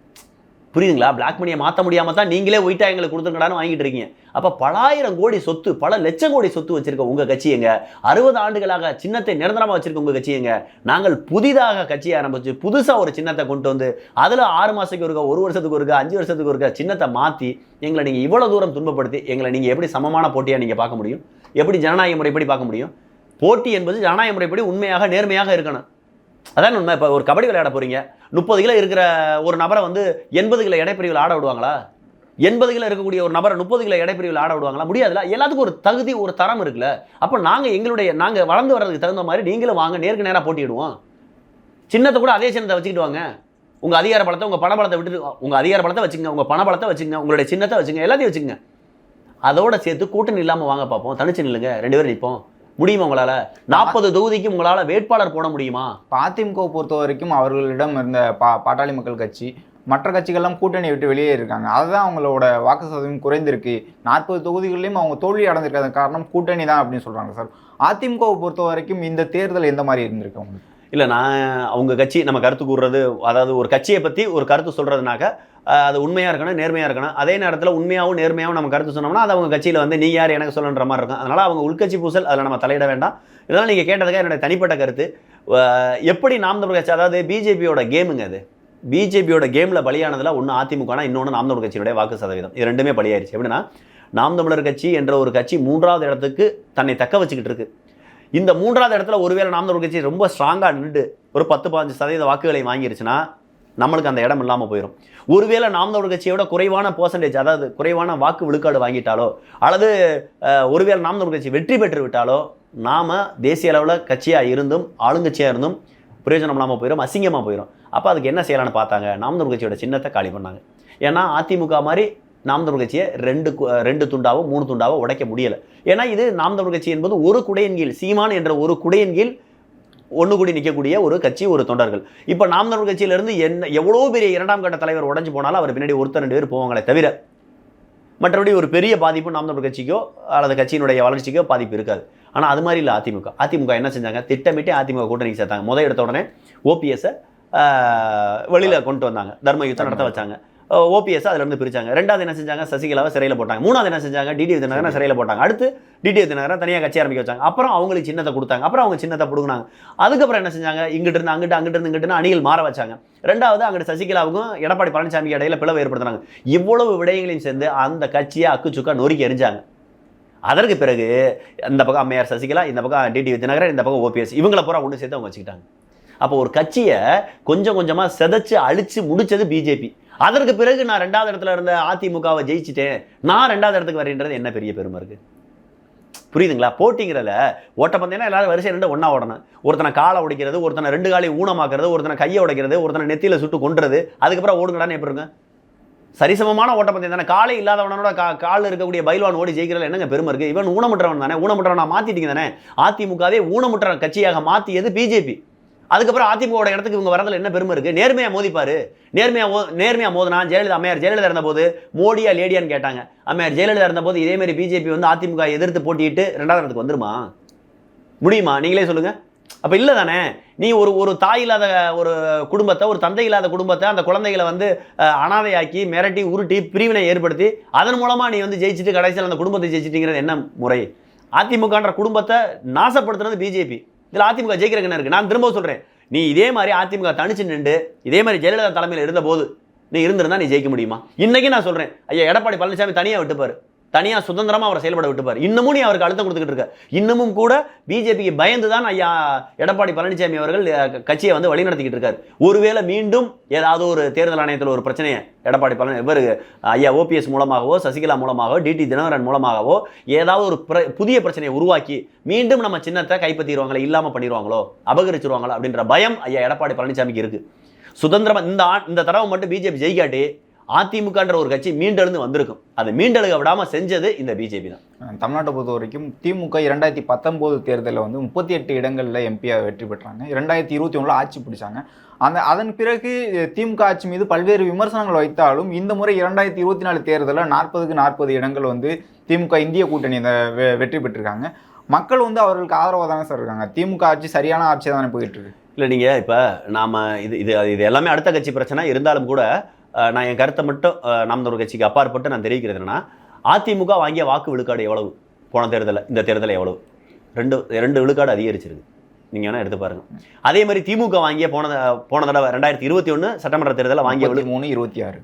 புரியுதுங்களா? பிளாக் மணியை மாற்ற முடியாமல் தான் நீங்களே ஒயிட்டா எங்களுக்கு கொடுத்துருக்கடான்னு வாங்கிட்டு இருக்கீங்க. அப்போ பலாயிரம் கோடி சொத்து பல லட்சம் கோடி சொத்து வச்சிருக்க உங்கள் கட்சி எங்க அறுபது ஆண்டுகளாக சின்னத்தை நிரந்தரமாக வச்சிருக்க உங்கள் கட்சி எங்க நாங்கள் புதிதாக கட்சியை ஆரம்பிச்சு புதுசாக ஒரு சின்னத்தை கொண்டு வந்து அதில் ஆறு மாதத்துக்கு ஒருக்கா ஒரு வருஷத்துக்கு ஒருக்கா அஞ்சு வருஷத்துக்கு ஒருக்கா சின்னத்தை மாற்றி எங்களை நீங்கள் இவ்வளோ தூரம் துன்பப்படுத்தி எங்களை நீங்கள் எப்படி சமமான போட்டியாக நீங்கள் பார்க்க முடியும்? எப்படி ஜனநாயக முறைப்படி பார்க்க முடியும்? போட்டி என்பது ஜனநாயக முறைப்படி உண்மையாக நேர்மையாக இருக்கணும். அதான் உண்மை. இப்போ ஒரு கபடி விளையாட போறீங்க. முப்பது கிலோ இருக்கிற ஒரு நபரை வந்து எண்பது கிலோ இடைப்பிரிவில் ஆட விடுவாங்களா? எண்பது கிலோ இருக்கக்கூடிய ஒரு நபரை முப்பது கிலோ இடைப்பிரிவில் ஆட விடுவாங்களா? முடியாதுல எல்லாத்துக்கும் ஒரு தகுதி ஒரு தரம் இருக்குல்ல? அப்போ நாங்கள் எங்களுடைய நாங்கள் வளர்ந்து வர்றதுக்கு தகுந்த மாதிரி நீங்களும் வாங்க நேருக்கு நேராக போட்டிடுவோம் சின்னத்தை கூட அதே சின்னத்தை வச்சுக்கிட்டு வாங்க. உங்கள் அதிகார பலத்தை உங்கள் பணபலத்தை விட்டு உங்கள் அதிகார பலத்தை வச்சுங்க உங்கள் பணபலத்தை வச்சுங்க உங்களுடைய சின்னத்தை வச்சுங்க எல்லாத்தையும் வச்சுங்க அதோட சேர்த்து கூட்டணி இல்லாமல் வாங்க பார்ப்போம். தனிச்சு நில்லுங்க. ரெண்டு பேரும் நிற்போம் முடியுமா உங்களால்? நாற்பது தொகுதிக்கு உங்களால் வேட்பாளர் போட முடியுமா? இப்ப அதிமுகவை பொறுத்த வரைக்கும் அவர்களிடம் இருந்த பா பாட்டாளி மக்கள் கட்சி மற்ற கட்சிகள்லாம் கூட்டணி விட்டு வெளியே இருக்காங்க. அதுதான் அவங்களோட வாக்கு சதவீதம் குறைந்திருக்கு. நாற்பது தொகுதிகளிலும் அவங்க தோல்வி அடைஞ்சிருக்காத காரணம் கூட்டணி தான் அப்படின்னு சொல்றாங்க சார். அதிமுகவை பொறுத்த வரைக்கும் இந்த தேர்தல் எந்த மாதிரி இருந்திருக்கு அவங்களுக்கு இல்லை நான் அவங்க கட்சி நம்ம கருத்து கூறுறது அதாவது ஒரு கட்சியை பற்றி ஒரு கருத்து சொல்கிறதுனாக்க அது உண்மையாக இருக்கணும் நேர்மையாக இருக்கணும். அதே நேரத்தில் உண்மையாகவும் நேர்மையாகவும் நம்ம கருத்து சொன்னோம்னா அது அவங்க கட்சியில் வந்து நீ யார் எனக்கு சொல்லுன்ற மாதிரி இருக்கும். அதனால் அவங்க உள்கட்சி பூசல் அதில் நம்ம தலையிட வேண்டாம். இதெல்லாம் நீங்கள் கேட்டதுக்காக என்னுடைய தனிப்பட்ட கருத்து. எப்படி நாம் தமிழ் கட்சி அதாவது பிஜேபியோட கேமுங்க அது. பிஜேபியோட கேமில் பலியானதில் ஒன்று அதிமுகனா இன்னொன்று நாம் தமிழர் கட்சியினுடைய வாக்கு சதவீதம். இது ரெண்டுமே பலியாயிருச்சு. எப்படின்னா நாம் தமிழர் கட்சி என்ற ஒரு கட்சி மூன்றாவது இடத்துக்கு தன்னை தக்க வச்சுக்கிட்டு இருக்கு. இந்த மூன்றாவது இடத்துல ஒருவேளை நாம் தமிழ் கட்சி ரொம்ப ஸ்ட்ராங்காக நின்று ஒரு பத்து பதினஞ்சு சதவீத வாக்குகளை வாங்கிருச்சுன்னா நம்மளுக்கு அந்த இடம் இல்லாமல் போயிடும் ஒருவேளை நாம் தமிழ் கட்சியோட குறைவான பர்சன்டேஜ் அதாவது குறைவான வாக்கு விழுக்காடு வாங்கிட்டாலோ அல்லது ஒருவேளை நாம் தமிழ் கட்சி வெற்றி பெற்று விட்டாலோ நாம் தேசிய அளவில் கட்சியாக இருந்தும் ஆளுங்கட்சியாக இருந்தும் பிரயோஜனம் இல்லாமல் போயிடும் அசிங்கமாக போயிடும் அப்போ அதுக்கு என்ன செய்யலாம்னு பார்த்தாங்க? நாம் தமிழ் கட்சியோட சின்னத்தை காலி பண்ணாங்க. ஏன்னா அதிமுக மாதிரி நாம் தமிழர் கட்சியை ரெண்டு ரெண்டு துண்டாவோ மூணு துண்டாவோ உடைக்க முடியலை. ஏன்னா இது நாம் தமிழர் கட்சி என்பது ஒரு குடையின் கீழ் சீமான் என்ற ஒரு குடையின் கீழ் ஒன்று கூடி நிற்கக்கூடிய ஒரு கட்சி ஒரு தொண்டர்கள். இப்போ நாம் தமிழர் கட்சியிலிருந்து என்ன எவ்வளோ பெரிய இரண்டாம் கட்ட தலைவர் உடைஞ்சு போனாலும் அவர் பின்னாடி ஒருத்தர் ரெண்டு பேர் போவாங்களே தவிர மற்றபடி ஒரு பெரிய பாதிப்பு நாம் தமிழர் கட்சிக்கோ அல்லது கட்சியினுடைய வளர்ச்சிக்கோ பாதிப்பு இருக்காது. ஆனால் அது மாதிரி இல்லை அதிமுக. அதிமுக என்ன செஞ்சாங்க? திட்டமிட்டு அதிமுக கூட்டணிக்கு சேர்த்தாங்க. முதல் எடுத்த உடனே ஓபிஎஸ்ஸை வெளியில் கொண்டு வந்தாங்க. தர்ம யுத்தம் நடத்த வச்சாங்க. ஓபிஎஸ் அதுலேருந்து பிரிச்சாங்க. ரெண்டாவது என்ன செஞ்சாங்க? சசிகலாவை சிறையில் போட்டாங்க. மூணாவது என்ன செஞ்சாங்க? டிடி விதிநகரனை சிறையில் போட்டாங்க. அடுத்து டிடி விதிநகரை தனியாக கட்சி ஆரம்பிக்க வச்சாங்க. அப்புறம் அவங்களுக்கு சின்னத்தை கொடுத்தாங்க. அப்புறம் அவங்க சின்னத்தை பிடுங்கினாங்க. அதுக்கப்புறம் என்ன செஞ்சாங்க? இங்கிட்டு இருந்து அங்கிட்டு அங்கிட்டு இருந்து இங்கிட்டு அணிகள் மாற வச்சாங்க. ரெண்டாவது அங்கிட்டு சசிகலாவுக்கும் எடப்பாடி பழனிசாமிக்கு இடையில பிளவு ஏற்படுத்தினாங்க. இவ்வளவு விடயங்களையும் சேர்ந்து அந்த கட்சியை அக்குச்சுக்கா நொறுக்கி எரிஞ்சாங்க. அதற்கு பிறகு இந்த பக்கம் அம்மையார் சசிகலா இந்த பக்கம் டிடி வித்யநகரன் இந்த பக்கம் ஓபிஎஸ் இவங்கள பூரா ஒன்று சேர்த்து அவங்க வச்சுக்கிட்டாங்க. அப்போ ஒரு கட்சியை கொஞ்சம் கொஞ்சமாக செதைச்சு அழிச்சு முடிச்சது பிஜேபி அதற்கு பிறகு நான் ரெண்டாவது இடத்துல இருந்த அதிமுகவை ஜெயிச்சிட்டேன். நான் ரெண்டாவது இடத்துக்கு வரேன்றது என்ன பெரிய பெருமை இருக்கு? புரியுதுங்களா? போட்டிங்கிறதுல ஓட்டப்பந்தயம்னா எல்லாரும் வரிசை ரெண்டு ஒன்றா ஓடணும். ஒருத்தனை காலை உடைக்கிறது ஒருத்தனை ரெண்டு காலை ஊனமாக்குறது ஒருத்தனை கையை உடைக்கிறது ஒருத்தனை நெத்தியில் சுட்டு கொண்டுறது அதுக்கப்புறம் ஓடுங்கடான்னு எப்படி இருங்க சரிசமமான ஓட்டப்பந்தயம் தானே. காலை இல்லாதவனோட கா காலில் இருக்கக்கூடிய பைல்வான் ஓடி ஜெயிக்கிறதுல என்னங்க பெருமை இருக்குது இவன் ஊனமுற்றவன் தானே. ஊனமுற்றவன் மாற்றிட்டீங்க தானே. அதிமுகவே ஊனமுற்ற கட்சியாக மாற்றியது பிஜேபி. அதுக்கப்புறம் அதிமுகவோட இடத்துக்கு இவங்க வரதுல என்ன பெருமை இருக்கு? நேர்மையா மோதிப்பாரு நேர்மையா மோ நேர்மையா மோதினா ஜெயலலிதா அம்மையார் ஜெயலலிதா இருந்தபோது மோடியா லேடியான்னு கேட்டாங்க. அம்மையார் ஜெயலலிதா இருந்தபோது இதே மாதிரி பிஜேபி வந்து அதிமுக எதிர்த்து போட்டிட்டு ரெண்டாவது இடத்துக்கு வந்துருமா? முடியுமா? நீங்களே சொல்லுங்க. அப்ப இல்ல தானே. நீ ஒரு ஒரு தாய் இல்லாத ஒரு குடும்பத்தை ஒரு தந்தை இல்லாத குடும்பத்தை அந்த குழந்தைகளை வந்து அனாதையாக்கி மிரட்டி உருட்டி பிரிவினை ஏற்படுத்தி அதன் மூலமா நீ வந்து ஜெயிச்சுட்டு கடைசியில் அந்த குடும்பத்தை ஜெயிச்சிட்டிங்கிறது என்ன முறை? அதிமுகன்ற குடும்பத்தை நாசப்படுத்துறது பிஜேபி. இதில் அதிமுக ஜெயிக்கிறதுக்கு என்ன இருக்கு? நான் திரும்ப சொல்றேன். நீ இதே மாதிரி அதிமுக தனிச்சு நின்று இதே மாதிரி ஜெயலலிதா தலைமையில் இருந்த போது நீ இருந்திருந்தா நீ ஜெயிக்க முடியுமா? இன்னைக்கு நான் சொல்றேன். ஐயா எடப்பாடி பழனிசாமி தனியா விட்டுப்பாரு. தனியாக சுதந்திரமாக அவரை செயல்பட விட்டுப்பார். இன்னமும் நீ அவருக்கு அழுத்தம் கொடுத்துக்கிட்டு இருக்க. இன்னமும் கூட பிஜேபிக்கு பயந்து தான் ஐயா எடப்பாடி பழனிசாமி அவர்கள் கட்சியை வந்து வழிநடத்திக்கிட்டு இருக்கார். ஒருவேளை மீண்டும் ஏதாவது ஒரு தேர்தல் ஆணையத்தில் ஒரு பிரச்சனையை எடப்பாடி பழனி இவர் ஐயா ஓபிஎஸ் மூலமாகவோ சசிகலா மூலமாகவோ டிடி தினகரன் மூலமாகவோ ஏதாவது ஒரு பிர- புதிய பிரச்சனையை உருவாக்கி மீண்டும் நம்ம சின்னத்தை கைப்பற்றிடுவாங்களோ இல்லாமல் பண்ணிடுவாங்களோ அபகரிச்சிருவாங்களோ அப்படின்ற பயம் ஐயா எடப்பாடி பழனிசாமிக்கு இருக்குது சுதந்திரமா இந்த இந்த தடவை மட்டும் பிஜேபி ஜெயிக்காட்டி அதிமுகன்ற ஒரு கட்சி மீண்டெழுந்து வந்திருக்கும். அதை மீண்டெழுக விடாம செஞ்சது இந்த பிஜேபி தான். தமிழ்நாட்டை பொறுத்த வரைக்கும் திமுக இரண்டாயிரத்தி பத்தொம்போது தேர்தலில் வந்து முப்பத்தி எட்டு இடங்களில் எம்பியாக வெற்றி பெற்றாங்க. இரண்டாயிரத்தி இருபத்தி ஒன்றில் ஆட்சி பிடிச்சாங்க. அந்த அதன் பிறகு திமுக ஆட்சி மீது பல்வேறு விமர்சனங்கள் வைத்தாலும் இந்த முறை இரண்டாயிரத்தி இருபத்தி நாலு தேர்தலில் நாற்பதுக்கு நாற்பது இடங்கள் வந்து திமுக இந்திய கூட்டணி வெற்றி பெற்றிருக்காங்க. மக்கள் வந்து அவர்களுக்கு ஆதரவாக தானே சார் இருக்காங்க? திமுக ஆட்சி சரியான ஆட்சி தானே போயிட்டு இருக்கு? இல்லை நீங்கள் இப்போ நாம இது இது இது எல்லாமே அடுத்த கட்சி பிரச்சனை. இருந்தாலும் கூட நான் என் கருத்தை மட்டும் நாம் ஒரு கட்சிக்கு அப்பாற்பட்டு நான் தெரிவிக்கிறது என்னன்னா அதிமுக வாங்கிய வாக்கு விழுக்காடு எவ்வளவு? போன தேர்தலில் இந்த தேர்தலில் எவ்வளவு? ரெண்டு ரெண்டு விழுக்காடு அதிகரிச்சிருக்கு. நீங்கள் வேணால் எடுத்து பாருங்க. அதே மாதிரி திமுக வாங்கிய போன போன தடவை ரெண்டாயிரத்தி இருபத்தி ஒன்று சட்டமன்ற தேர்தலில் வாங்கிய விழு மூணு இருபத்தி ஆறு.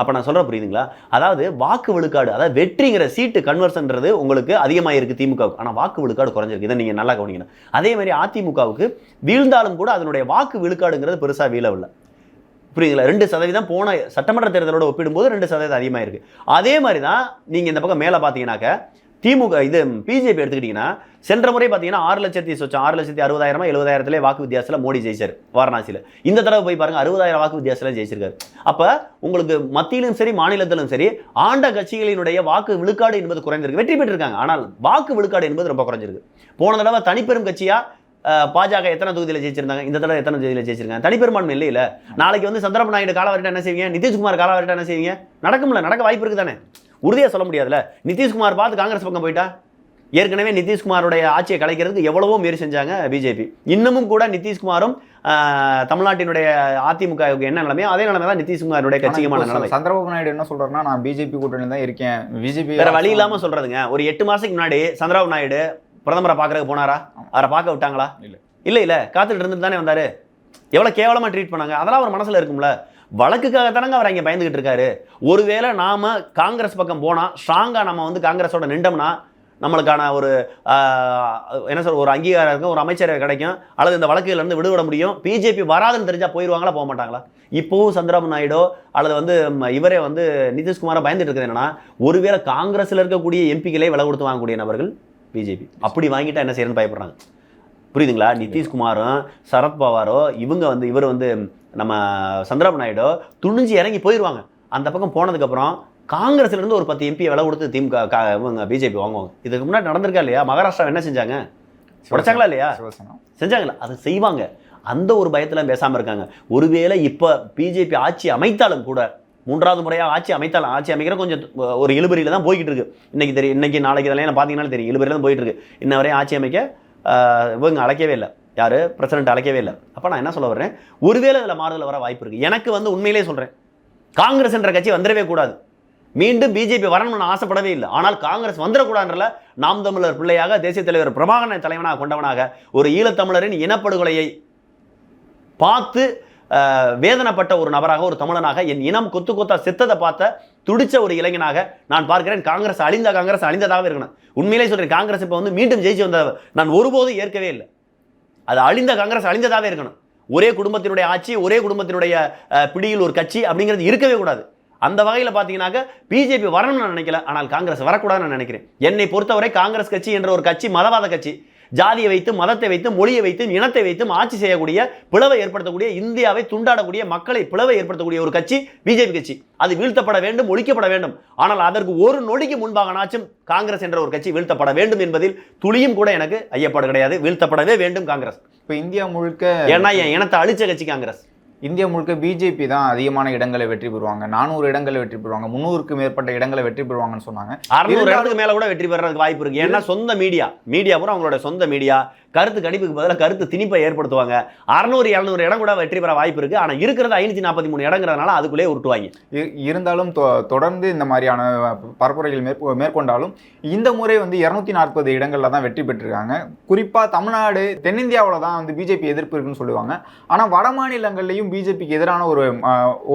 அப்போ நான் சொல்கிற புரியுதுங்களா? அதாவது வாக்கு விழுக்காடு அதாவது வெற்றிங்கிற சீட்டு கன்வர்ஷன்றது உங்களுக்கு அதிகமாக இருக்குது திமுகவுக்கு. ஆனால் வாக்கு விழுக்காடு குறைஞ்சிருக்கு. இதை நீங்கள் நல்லா கவனிக்கணும். அதே மாதிரி அதிமுகவுக்கு வீழ்ந்தாலும் கூட அதனுடைய வாக்கு விழுக்காடுங்கிறது பெருசாக வீழவில்லை. புரியுதுங்களா? ரெண்டு சதவீதம் போன சட்டமன்ற தேர்தலோட ஒப்பிடும்போது ரெண்டு சதவீதம் அதிகமாக இருக்குது அதே மாதிரி தான் நீங்கள் இந்த பக்கம் மேலே பார்த்தீங்கன்னாக்க திமுக இது பிஜேபி எடுத்துக்கிட்டிங்கன்னா சென்ற முறை பார்த்தீங்கன்னா ஆறு லட்சத்தி சொச்சம் ஆறு லட்சத்தி அறுபதாயிரமா எழுபதாயிரத்துலேயே வாக்கு வித்தியாசத்தில் மோடி ஜெயிச்சார் வாரணாசியில். இந்த தடவை போய் பாருங்க அறுபதாயிரம் வாக்கு வித்தியாசத்தில் ஜெயிச்சிருக்காரு. அப்போ உங்களுக்கு மத்தியிலும் சரி மாநிலத்திலும் சரி ஆண்ட கட்சிகளினுடைய வாக்கு விழுக்காடு என்பது குறைந்திருக்கு. வெற்றி பெற்றிருக்காங்க. ஆனால் வாக்கு விழுக்காடு என்பது ரொம்ப குறைஞ்சிருக்கு. போன தடவை தனிப்பெரும் கட்சியாக பாஜக எத்தனை தொகுதியில் ஜெயிச்சிருந்தாங்க? இந்த தடவை எத்தனை தொகுதியில் ஜெயிச்சிருக்காங்க? தனிப்பெரும்பான்மை இல்லையில நாளைக்கு வந்து சந்திரபாபு நாயுடு காலவரிட்ட என்ன செய்வீங்க? நிதிஷ்குமார் காலவரிட்ட என்ன செய்வீங்க? நடக்கும்ல நடக்க வாய்ப்பு இருக்கு தானே உறுதியாக சொல்ல முடியாதுல்ல. நிதிஷ்குமார் பார்த்து காங்கிரஸ் பக்கம் போயிட்டா? ஏற்கனவே நிதிஷ்குமாருடைய ஆட்சியை கலைக்கிறதுக்கு எவ்வளவோ முயற்சி செஞ்சாங்க பிஜேபி. இன்னமும் கூட நிதிஷ்குமாரும் தமிழ்நாட்டினுடைய அதிமுகவுக்கு என்ன நிலைமையோ அதே நிலைமை தான் நிதிஷ்குமாருடைய கட்சிக்குமான ஆனா நிலைமை. சந்திரபாபு நாயுடு என்ன சொல்றாருன்னா நான் பிஜேபி கூட்டணி தான் இருக்கேன். பிஜேபி வேற வழி இல்லாம சொல்றதுங்க. ஒரு எட்டு மாசத்துக்கு முன்னாடி சந்திரபாபு நாயுடு பிரதமரை பார்க்கறதுக்கு போனாரா? அவரை பார்க்க விட்டாங்களா? இல்ல. இல்ல இல்ல. காத்துட்டு இருந்துட்டு தானே வந்தாரு. எவ்வளவு கேவலமா ட்ரீட் பண்ணாங்க. அதெல்லாம் அவர் மனசுல இருக்கும்ல. வழக்குக்காக தானங்க அவர் அங்கே பயந்துகிட்டு இருக்காரு. ஒருவேளை நாம காங்கிரஸ் பக்கம் போனா ஸ்ட்ராங்கா நம்ம வந்து காங்கிரஸோட நின்றோம்னா நம்மளுக்கான ஒரு என்ன சொல்ற ஒரு அங்கீகாரம் இருக்கும் ஒரு அமைச்சர் கிடைக்கும் அல்லது இந்த வழக்குல இருந்து விடுபட முடியும் பிஜேபி வராதுன்னு தெரிஞ்சா போயிடுவாங்களா போக மாட்டாங்களா? இப்போவும் சந்திரபாபு நாயுடோ அல்லது வந்து இவரே வந்து நிதிஷ்குமாரை பயந்துட்டு இருக்கிறது என்னன்னா ஒருவேளை காங்கிரஸ்ல இருக்கக்கூடிய எம்பிக்களே விலை கொடுத்து வாங்கக்கூடிய நபர்கள் பிஜேபி. அப்படி வாங்கிட்டா என்ன செய்யணும்னு பயப்படுறாங்க. புரியுதுங்களா? நிதிஷ்குமாரும் சரத்பவாரோ இவங்க வந்து இவர் வந்து நம்ம சந்திரபாபு நாயுடோ துணிஞ்சு இறங்கி போயிடுவாங்க அந்த பக்கம் போனதுக்கப்புறம் காங்கிரஸ்ல இருந்து ஒரு பத்து எம்பி விலை கொடுத்து திமுக இவங்க பிஜேபி வாங்குவாங்க. இதுக்கு முன்னாடி நடந்திருக்கா இல்லையா? மகாராஷ்டிரா என்ன செஞ்சாங்க? உடைச்சாங்களா இல்லையா? செஞ்சாங்களா? அது செய்வாங்க. அந்த ஒரு பயத்துல பேசாம இருக்காங்க. ஒருவேளை இப்போ பிஜேபி ஆட்சி அமைத்தாலும் கூட மூன்றாவது முறையாக ஆட்சி அமைத்தாலும் ஆட்சி அமைக்கிற கொஞ்சம் ஒரு இழுபறியில் தான் போய்கிட்டு இருக்கு. இன்னைக்கு தெரியும் இன்னைக்கு நாளைக்கு இதெல்லாம் பார்த்தீங்கன்னா தெரியும். இழுபறியில் தான் போயிட்டு இருக்கு. இன்ன வரையும் ஆட்சி அமைக்க இவங்க அழைக்கவே இல்லை. யார்? பிரசிடென்ட் அழைக்கவே இல்லை. அப்போ நான் என்ன சொல்ல வர்றேன்? ஒருவேளை இதில் மாறுதல் வர வாய்ப்பு இருக்குது எனக்கு வந்து உண்மையிலே சொல்கிறேன் காங்கிரஸ் என்ற கட்சி வந்துடவே கூடாது. மீண்டும் பிஜேபி வரணும்னு ஆசைப்படவே இல்லை. ஆனால் காங்கிரஸ் வந்துடக்கூடாதுல நாம் தமிழர் பிள்ளையாக தேசிய தலைவர் பிரபாகரன் தலைவனாக கொண்டவனாக ஒரு ஈழத்தமிழரின் இனப்படுகொலையை பார்த்து வேதனைப்பட்ட ஒரு நபராக ஒரு தமிழனாக என் இனம் கொத்து கொத்தா செத்ததை பார்த்த துடிச்ச ஒரு இளைஞனாக நான் பார்க்கிறேன் காங்கிரஸ் அழிந்த காங்கிரஸ் அழிந்ததாக இருக்கணும். உண்மையிலே சொல்கிறேன் காங்கிரஸ் இப்போ வந்து மீண்டும் ஜெயிச்சு வந்த நான் ஒருபோதும் ஏற்கவே இல்லை. அது அழிந்த காங்கிரஸ் அழிந்ததாகவே இருக்கணும். ஒரே குடும்பத்தினுடைய ஆட்சி ஒரே குடும்பத்தினுடைய பிடியில் ஒரு கட்சி அப்படிங்கிறது இருக்கவே கூடாது. அந்த வகையில் பார்த்தீங்கன்னாக்க பிஜேபி வரணும்னு நான் நினைக்கல ஆனால் காங்கிரஸ் வரக்கூடாதுன்னு நான் நினைக்கிறேன். என்னை பொறுத்தவரை காங்கிரஸ் கட்சி என்ற ஒரு கட்சி மதவாத கட்சி. ஜாதியை வைத்து மதத்தை வைத்து மொழியை வைத்து இனத்தை வைத்து ஆட்சி செய்யக்கூடிய பிளவை ஏற்படுத்தக்கூடிய இந்தியாவை துண்டாடக்கூடிய மக்களை பிளவை ஏற்படுத்தக்கூடிய ஒரு கட்சி பிஜேபி கட்சி. அது வீழ்த்தப்பட வேண்டும் ஒழிக்கப்பட வேண்டும். ஆனால் அதற்கு ஒரு நொடிக்கு முன்பாகனாச்சும் காங்கிரஸ் என்ற ஒரு கட்சி வீழ்த்தப்பட வேண்டும் என்பதில் துளியும் கூட எனக்கு ஐயப்பாடு கிடையாது. வீழ்த்தப்படவே வேண்டும் காங்கிரஸ். இப்போ இந்தியா முழுக்க ஏன்னா என் இனத்தை அழிச்ச கட்சி காங்கிரஸ். இந்தியா முழுக்க பிஜேபி தான் அதிகமான இடங்களை வெற்றி பெறுவாங்க. நானூறு இடங்களை வெற்றி பெறுவாங்க. முந்நூறுக்கு மேற்பட்ட இடங்களை வெற்றி பெறுவாங்கன்னு சொன்னாங்க. அறுநூறு இடத்துக்கு மேல கூட வெற்றி பெறதுக்கு வாய்ப்பு இருக்கு. ஏன்னா சொந்த மீடியா மீடியா பூரா அவங்களோட சொந்த மீடியா கருத்து கணிப்புக்கு பதிலாக கருத்து திணிப்பை ஏற்படுத்துவாங்க. அறுநூறு இரநூறு இடம் கூட வெற்றி பெற வாய்ப்பு இருக்கு. ஆனா இருக்கிறது ஐநூத்தி நாற்பத்தி மூணு இடங்கிறதுனால அதுக்குள்ளே உருட்டுவாங்க. இருந்தாலும் தொடர்ந்து இந்த மாதிரியான பரப்புரைகள் மேற்கொ மேற்கொண்டாலும் இந்த முறை வந்து இரநூத்தி நாற்பது இடங்களில் தான் வெற்றி பெற்றிருக்காங்க. குறிப்பாக தமிழ்நாடு தென்னிந்தியாவில் தான் வந்து பிஜேபி எதிர்ப்பு இருக்குன்னு சொல்லுவாங்க. ஆனால் வட மாநிலங்கள்லையும் பிஜேபிக்கு எதிரான ஒரு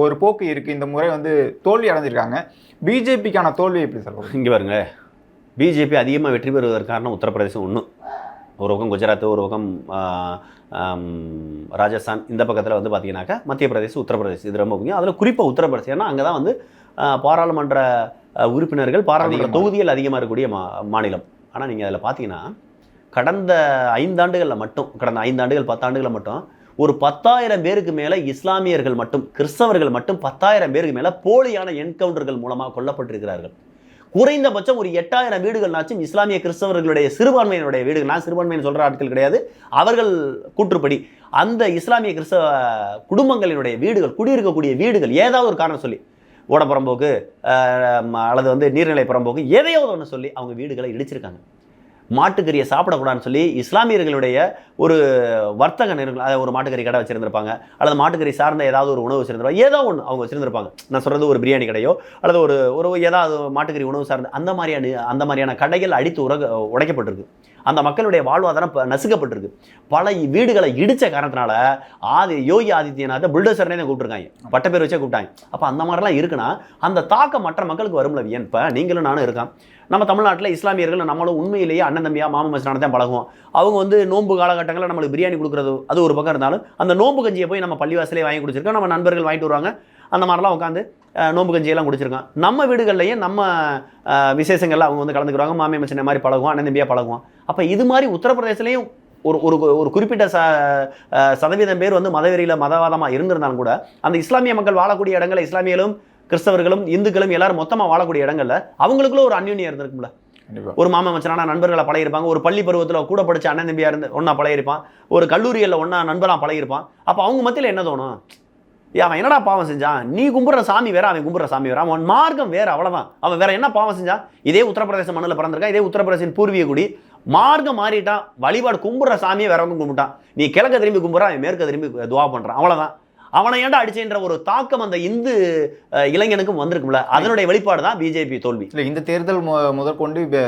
ஒரு போக்கு இருக்குது இந்த முறை வந்து தோல்வி அடைஞ்சிருக்காங்க. பிஜேபிக்கான தோல்வி எப்படி சொல்லுவாங்க இங்க பாருங்க பிஜேபி அதிகமாக வெற்றி பெறுவதற்கு காரணம் உத்தரப்பிரதேசம் ஒன்று ஒரு பக்கம் குஜராத் ஒரு பக்கம் ராஜஸ்தான் இந்த பக்கத்தில் வந்து பார்த்தீங்கன்னாக்கா மத்திய பிரதேசம் உத்தரப்பிரதேசம் இது ரொம்ப முக்கியம் அதில் குறிப்பாக உத்தரப்பிரதேசம் ஏன்னா அங்கே தான் வந்து பாராளுமன்ற உறுப்பினர்கள் பாராளுமன்ற. தொகுதிகள் அதிகமாக இருக்கக்கூடிய மா மாநிலம் ஆனால் நீங்கள் அதில் பார்த்தீங்கன்னா கடந்த ஐந்தாண்டுகளில் மட்டும் கடந்த ஐந்தாண்டுகள் பத்தாண்டுகளில் மட்டும் ஒரு பத்தாயிரம் பேருக்கு மேல இஸ்லாமியர்கள் மட்டும் கிறிஸ்தவர்கள் மட்டும் பத்தாயிரம் பேருக்கு மேல போலியான என்கவுண்டர்கள் மூலமாக கொல்லப்பட்டிருக்கிறார்கள் குறைந்தபட்சம் ஒரு எட்டாயிரம் வீடுகள்னாச்சும் இஸ்லாமிய கிறிஸ்தவர்களுடைய சிறுபான்மையினுடைய வீடுகள். நான் சிறுபான்மைன்னு சொல்கிற ஆட்கள் கிடையாது. அவர்கள் கூற்றுப்படி அந்த இஸ்லாமிய கிறிஸ்தவ குடும்பங்களினுடைய வீடுகள் குடியிருக்கக்கூடிய வீடுகள் ஏதாவது ஒரு காரணம் சொல்லி ஓடப்புறம்போக்கு அல்லது வந்து நீர்நிலை புறம்போக்கு எதையாவது ஒன்று சொல்லி அவங்க வீடுகளை இடிச்சிருக்காங்க. மாட்டுக்கறியை சாப்பிடக்கூடாதுன்னு சொல்லி இஸ்லாமியர்களுடைய ஒரு வர்த்தக நிறுவனம் அதாவது ஒரு மாட்டுக்கறி கடை வச்சிருந்திருப்பாங்க. அல்லது மாட்டுக்கறி சார்ந்த ஏதாவது ஒரு உணவு வச்சிருந்திருப்பாங்க. ஏதோ ஒன்று அவங்க வச்சிருந்திருப்பாங்க. நான் சொல்கிறது ஒரு பிரியாணி கடையோ அல்லது ஒரு ஒரு ஏதாவது மாட்டுக்கறி உணவு சார்ந்த அந்த மாதிரியான அந்த மாதிரியான கடைகள் அடித்து உரக உடைக்கப்பட்டிருக்கு. அந்த மக்களுடைய வாழ்வாதாரம் இப்போ நசுக்கப்பட்டிருக்கு. பல வீடுகளை இடித்த காரணத்தினால ஆதி யோகி ஆதித்யநாத்தை புல்டோசர்னே தான் கூப்பிட்டுருக்காங்க. பட்ட வச்சே கூப்பிட்டாங்க. அப்போ அந்த மாதிரிலாம் இருக்குன்னா அந்த தாக்கம் மற்ற மக்களுக்கு வரும்ல ஏன் இப்போ நீங்களும் நானும் இருக்கான் நம்ம தமிழ்நாட்டில் இஸ்லாமியர்கள் நம்மளும் உண்மையிலேயே அண்ணன் தம்பியா மாமன் மச்சனான தான் பழகுவோம். அவங்க வந்து நோன்பு காலகட்டங்களில் நம்மளுக்கு பிரியாணி கொடுக்குறது அது ஒரு பக்கம் இருந்தாலும் அந்த நோன்பு கஞ்சியை போய் நம்ம பள்ளிவாசலே வாங்கி குடிச்சிருக்கோம். நம்ம நண்பர்கள் வாங்கிட்டு வருவாங்க. அந்த மாதிரிலாம் உட்காந்து நோம்பு கஞ்சியெல்லாம் குடிச்சிருக்கான் நம்ம வீடுகள்லையும் நம்ம விசேஷங்கள்லாம் அவங்க வந்து கலந்துக்கிறாங்க மாமி மச்சனை மாதிரி பழகுவோம் அண்ணன் தம்பியாக பழகுவோம் அப்போ இது மாதிரி உத்தரப்பிரதேசலையும் ஒரு ஒரு ஒரு குறிப்பிட்ட ச சதவீதம் பேர் வந்து மதவெறியில் மதவாதமாக இருந்திருந்தாலும் கூட அந்த இஸ்லாமிய மக்கள் வாழக்கூடிய இடங்களில் இஸ்லாமியர்களும் கிறிஸ்தவர்களும் இந்துக்களும் எல்லாரும் மொத்தமாக வாழக்கூடிய இடங்கள்ல அவங்களுக்குள்ள ஒரு அந்யூன்யம் இருந்திருக்கும்ல. ஒரு மாமா மச்சனான நண்பர்களை பழகிருப்பாங்க ஒரு பள்ளி பருவத்தில் கூட படிச்ச அண்ணன் தம்பியா இருந்து ஒன்றா பழகிருப்பான் ஒரு கல்லூரியில் ஒன்றா நண்பராக பழகிருப்பான் அப்போ அவங்க மத்தியில் என்ன தோணும்? அவன் என்னடா பாவம் செஞ்சான்? நீ கும்பிட்ற சாமி வேற அவன் கும்பிட்ற சாமி வேற. அவன் மார்க்கம் வேற அவ்வளவுதான். அவன் வேற என்ன பாவம் செஞ்சான்? இதே உத்தரப்பிரதேச மண்ணில் பிறந்திருக்கான் இதே உத்தரப்பிரதேசின் பூர்வீக குடி. மார்க்கம் மாறிட்டான் வழிபாடு கும்பிட்ற சாமியை வேறவங்க கும்பிட்டான். நீ கிழக்க திரும்பி கும்பிட்றான் அவன் மேற்க திரும்பி துவா பண்றான். அவ்வளவுதான். அவனை ஏன்டா அடிச்சேன்ற ஒரு தாக்கம் அந்த இந்து இளைஞனுக்கும் வந்திருக்கும்ல. அதனுடைய வெளிப்பாடு தான் பிஜேபி தோல்வி. இல்ல இந்த தேர்தல் முதற்கொண்டு இப்ப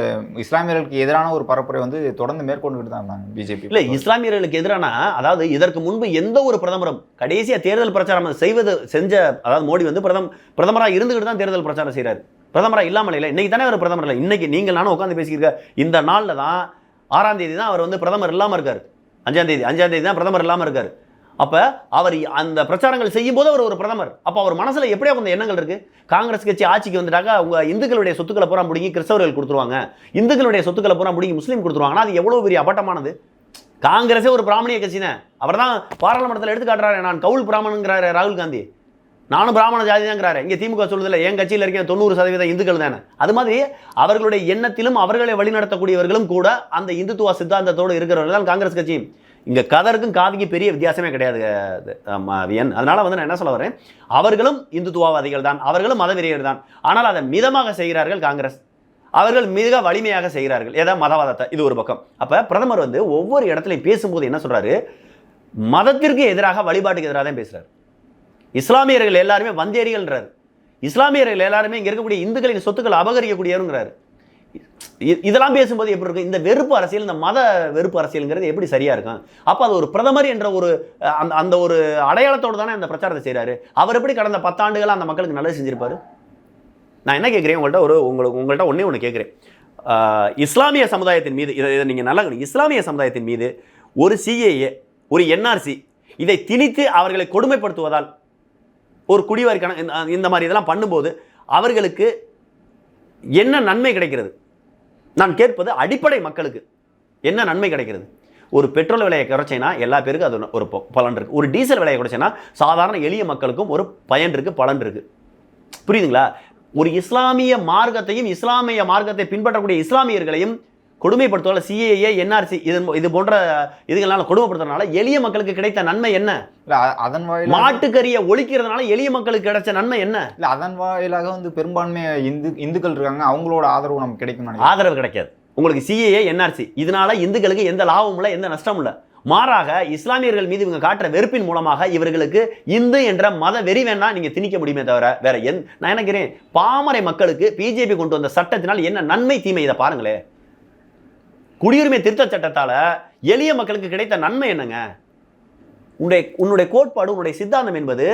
இஸ்லாமியர்களுக்கு எதிரான ஒரு பரப்புரை வந்து தொடர்ந்து மேற்கொண்டுகிட்டு தான் இருந்தாங்க பிஜேபி இல்ல இஸ்லாமியர்களுக்கு எதிரான அதாவது இதற்கு முன்பு எந்த ஒரு பிரதமரும் கடைசியா தேர்தல் பிரச்சாரம் செய்வது செஞ்ச அதாவது மோடி வந்து பிரதம் பிரதமரா இருந்துகிட்டு தான் தேர்தல் பிரச்சாரம் செய்றாரு. பிரதமராக இல்லாமல் இல்லை. இன்னைக்கு தானே அவர் பிரதமர் இல்லை. இன்னைக்கு நீங்கள் நானும் உட்காந்து பேசியிருக்க இந்த நாளில் தான் ஆறாம் தேதி தான் அவர் வந்து பிரதமர் இல்லாமல் இருக்கார். அஞ்சாம் தேதி அஞ்சாம் தேதி தான் பிரதமர் இல்லாமல் இருக்கார். அப்போ அவர் அந்த பிரச்சாரங்கள் செய்யும் போது அவர் ஒரு பிரதமர். அப்போ அவர் மனசில் எப்படியா கொஞ்சம் எண்ணங்கள் இருக்குது காங்கிரஸ் கட்சி ஆட்சிக்கு வந்துட்டாக்க அவங்க இந்துக்களுடைய சொத்துக்களை பூரா பிடிங்கி கிறிஸ்தவர்கள் கொடுத்துருவாங்க. இந்துக்களுடைய சொத்துக்களை பூரா பிடிங்கி முஸ்லீம் கொடுத்துருவாங்க. அது எவ்வளோ பெரிய அபட்டமானது காங்கிரஸே ஒரு பிராமணிய கட்சினே அவர் தான் பாராளுமன்றத்தில் எடுத்துக்காட்டுறாரு நான் கவுல் பிராமணுங்கிறாரு ராகுல் காந்தி. நானும் பிராமண ஜாதி தான்ங்கிறாரு இங்கே திமுக சொல்லுதில்ல என் கட்சியில் இருக்க தொண்ணூறு சதவீதம் இந்துக்கள் தானே. அது மாதிரி அவர்களுடைய எண்ணத்திலும் அவர்களை வழிநடத்தக்கூடியவர்களும் கூட அந்த இந்துத்துவ சித்தாந்தத்தோடு இருக்கிறவர்கள் தான் காங்கிரஸ் கட்சி இங்க கதருக்கும் காதிக்கும் பெரிய வித்தியாசமே கிடையாது வியன். அதனால வந்து நான் என்ன சொல்ல வரேன்? அவர்களும் இந்துத்துவவாதிகள் தான். அவர்களும் மதவெறியர் தான். ஆனால் அதை மிதமாக செய்கிறார்கள் காங்கிரஸ். அவர்கள் மிக வலிமையாக செய்கிறார்கள். ஏதாவது மதவாதத்தை? இது ஒரு பக்கம். அப்ப பிரதமர் வந்து ஒவ்வொரு இடத்துலையும் பேசும்போது என்ன சொல்றாரு? மதத்திற்கு எதிராக வழிபாட்டுக்கு எதிராக தான் பேசுகிறார் இஸ்லாமியர்கள் எல்லாருமே வந்தேரிகள்ன்றார். இஸ்லாமியர்கள் எல்லாருமே இங்கே இருக்கக்கூடிய இந்துக்களின் சொத்துக்களை அபகரிக்கக்கூடியவருங்கிறார். இதெல்லாம் பேசும்போது எப்படி இருக்கும்? இந்த வெறுப்பு அரசியல் இந்த மத வெறுப்பு அரசியல்ங்கிறது எப்படி சரியா இருக்கும்? அப்போ அது ஒரு பிரதமர் என்ற ஒரு அந்த அந்த ஒரு அடையாளத்தோடு தானே அந்த பிரச்சாரத்தை செய்கிறாரு அவர் எப்படி கடந்த பத்தாண்டுகளாக அந்த மக்களுக்கு நல்லது செஞ்சிருப்பாரு? நான் என்ன கேட்குறேன் உங்கள்கிட்ட ஒரு உங்களுக்கு உங்கள்கிட்ட ஒன்றே ஒன்று கேட்குறேன். இஸ்லாமிய சமுதாயத்தின் மீது இதை இதை நீங்கள் நல்லா இஸ்லாமிய சமுதாயத்தின் மீது ஒரு சிஏஏ ஒரு என்ஆர்சி இதை திணித்து அவர்களை கொடுமைப்படுத்துவதால் ஒரு குடிவாரி கண இந்த- மாதிரி இதெல்லாம் பண்ணும்போது அவர்களுக்கு என்ன நன்மை கிடைக்கிறது? நான் கேட்பது அடிப்படை மக்களுக்கு என்ன நன்மை கிடைக்கிறது? ஒரு பெட்ரோல் விலையை குறைச்சேன்னா எல்லா பேருக்கும் அது ஒரு பலன் இருக்குது ஒரு டீசல் விலையை குறைச்சேன்னா சாதாரண எளிய மக்களுக்கும் ஒரு பயன் இருக்குது பலன் இருக்குது புரியுதுங்களா? ஒரு இஸ்லாமிய மார்க்கத்தையும் இஸ்லாமிய மார்க்கத்தை பின்பற்றக்கூடிய இஸ்லாமியர்களையும் கொடுமைப்படுத்துவதால் சிஏஏ என்ஆர்சி இது இது போன்ற இதுகளால் கொடுமைப்படுத்துறதுனால எளிய மக்களுக்கு கிடைத்த நன்மை என்ன? இல்ல அதன் வாயிலாக மாட்டுக்கறியை ஒழிக்கிறதுனால எளிய மக்களுக்கு கிடைச்ச நன்மை என்ன? இல்ல அதன் வாயிலாக வந்து பெரும்பான்மை இந்து இந்துக்கள் இருக்காங்க அவங்களோட ஆதரவு நமக்கு கிடைக்கும் ஆதரவு கிடைக்காது. உங்களுக்கு சிஏஏ என்ஆர்சி இதனால இந்துக்களுக்கு எந்த லாபமும் இல்லை எந்த நஷ்டமும் இல்லை. மாறாக இஸ்லாமியர்கள் மீது இவங்க காட்டுற வெறுப்பின் மூலமாக இவர்களுக்கு இந்து என்ற மத வெறி வேணா நீங்க திணிக்க முடியுமே தவிர வேற எந் நான் நினைக்கிறேன் பாமரை மக்களுக்கு பிஜேபி கொண்டு வந்த சட்டத்தினால் என்ன நன்மை தீமை? இதை பாருங்களேன். குடியுரிமை திருத்த சட்டத்தால் எளிய மக்களுக்கு கிடைத்த நன்மை என்னங்க? உன்னுடைய உன்னுடைய கோட்பாடு உன்னுடைய சித்தாந்தம் என்பது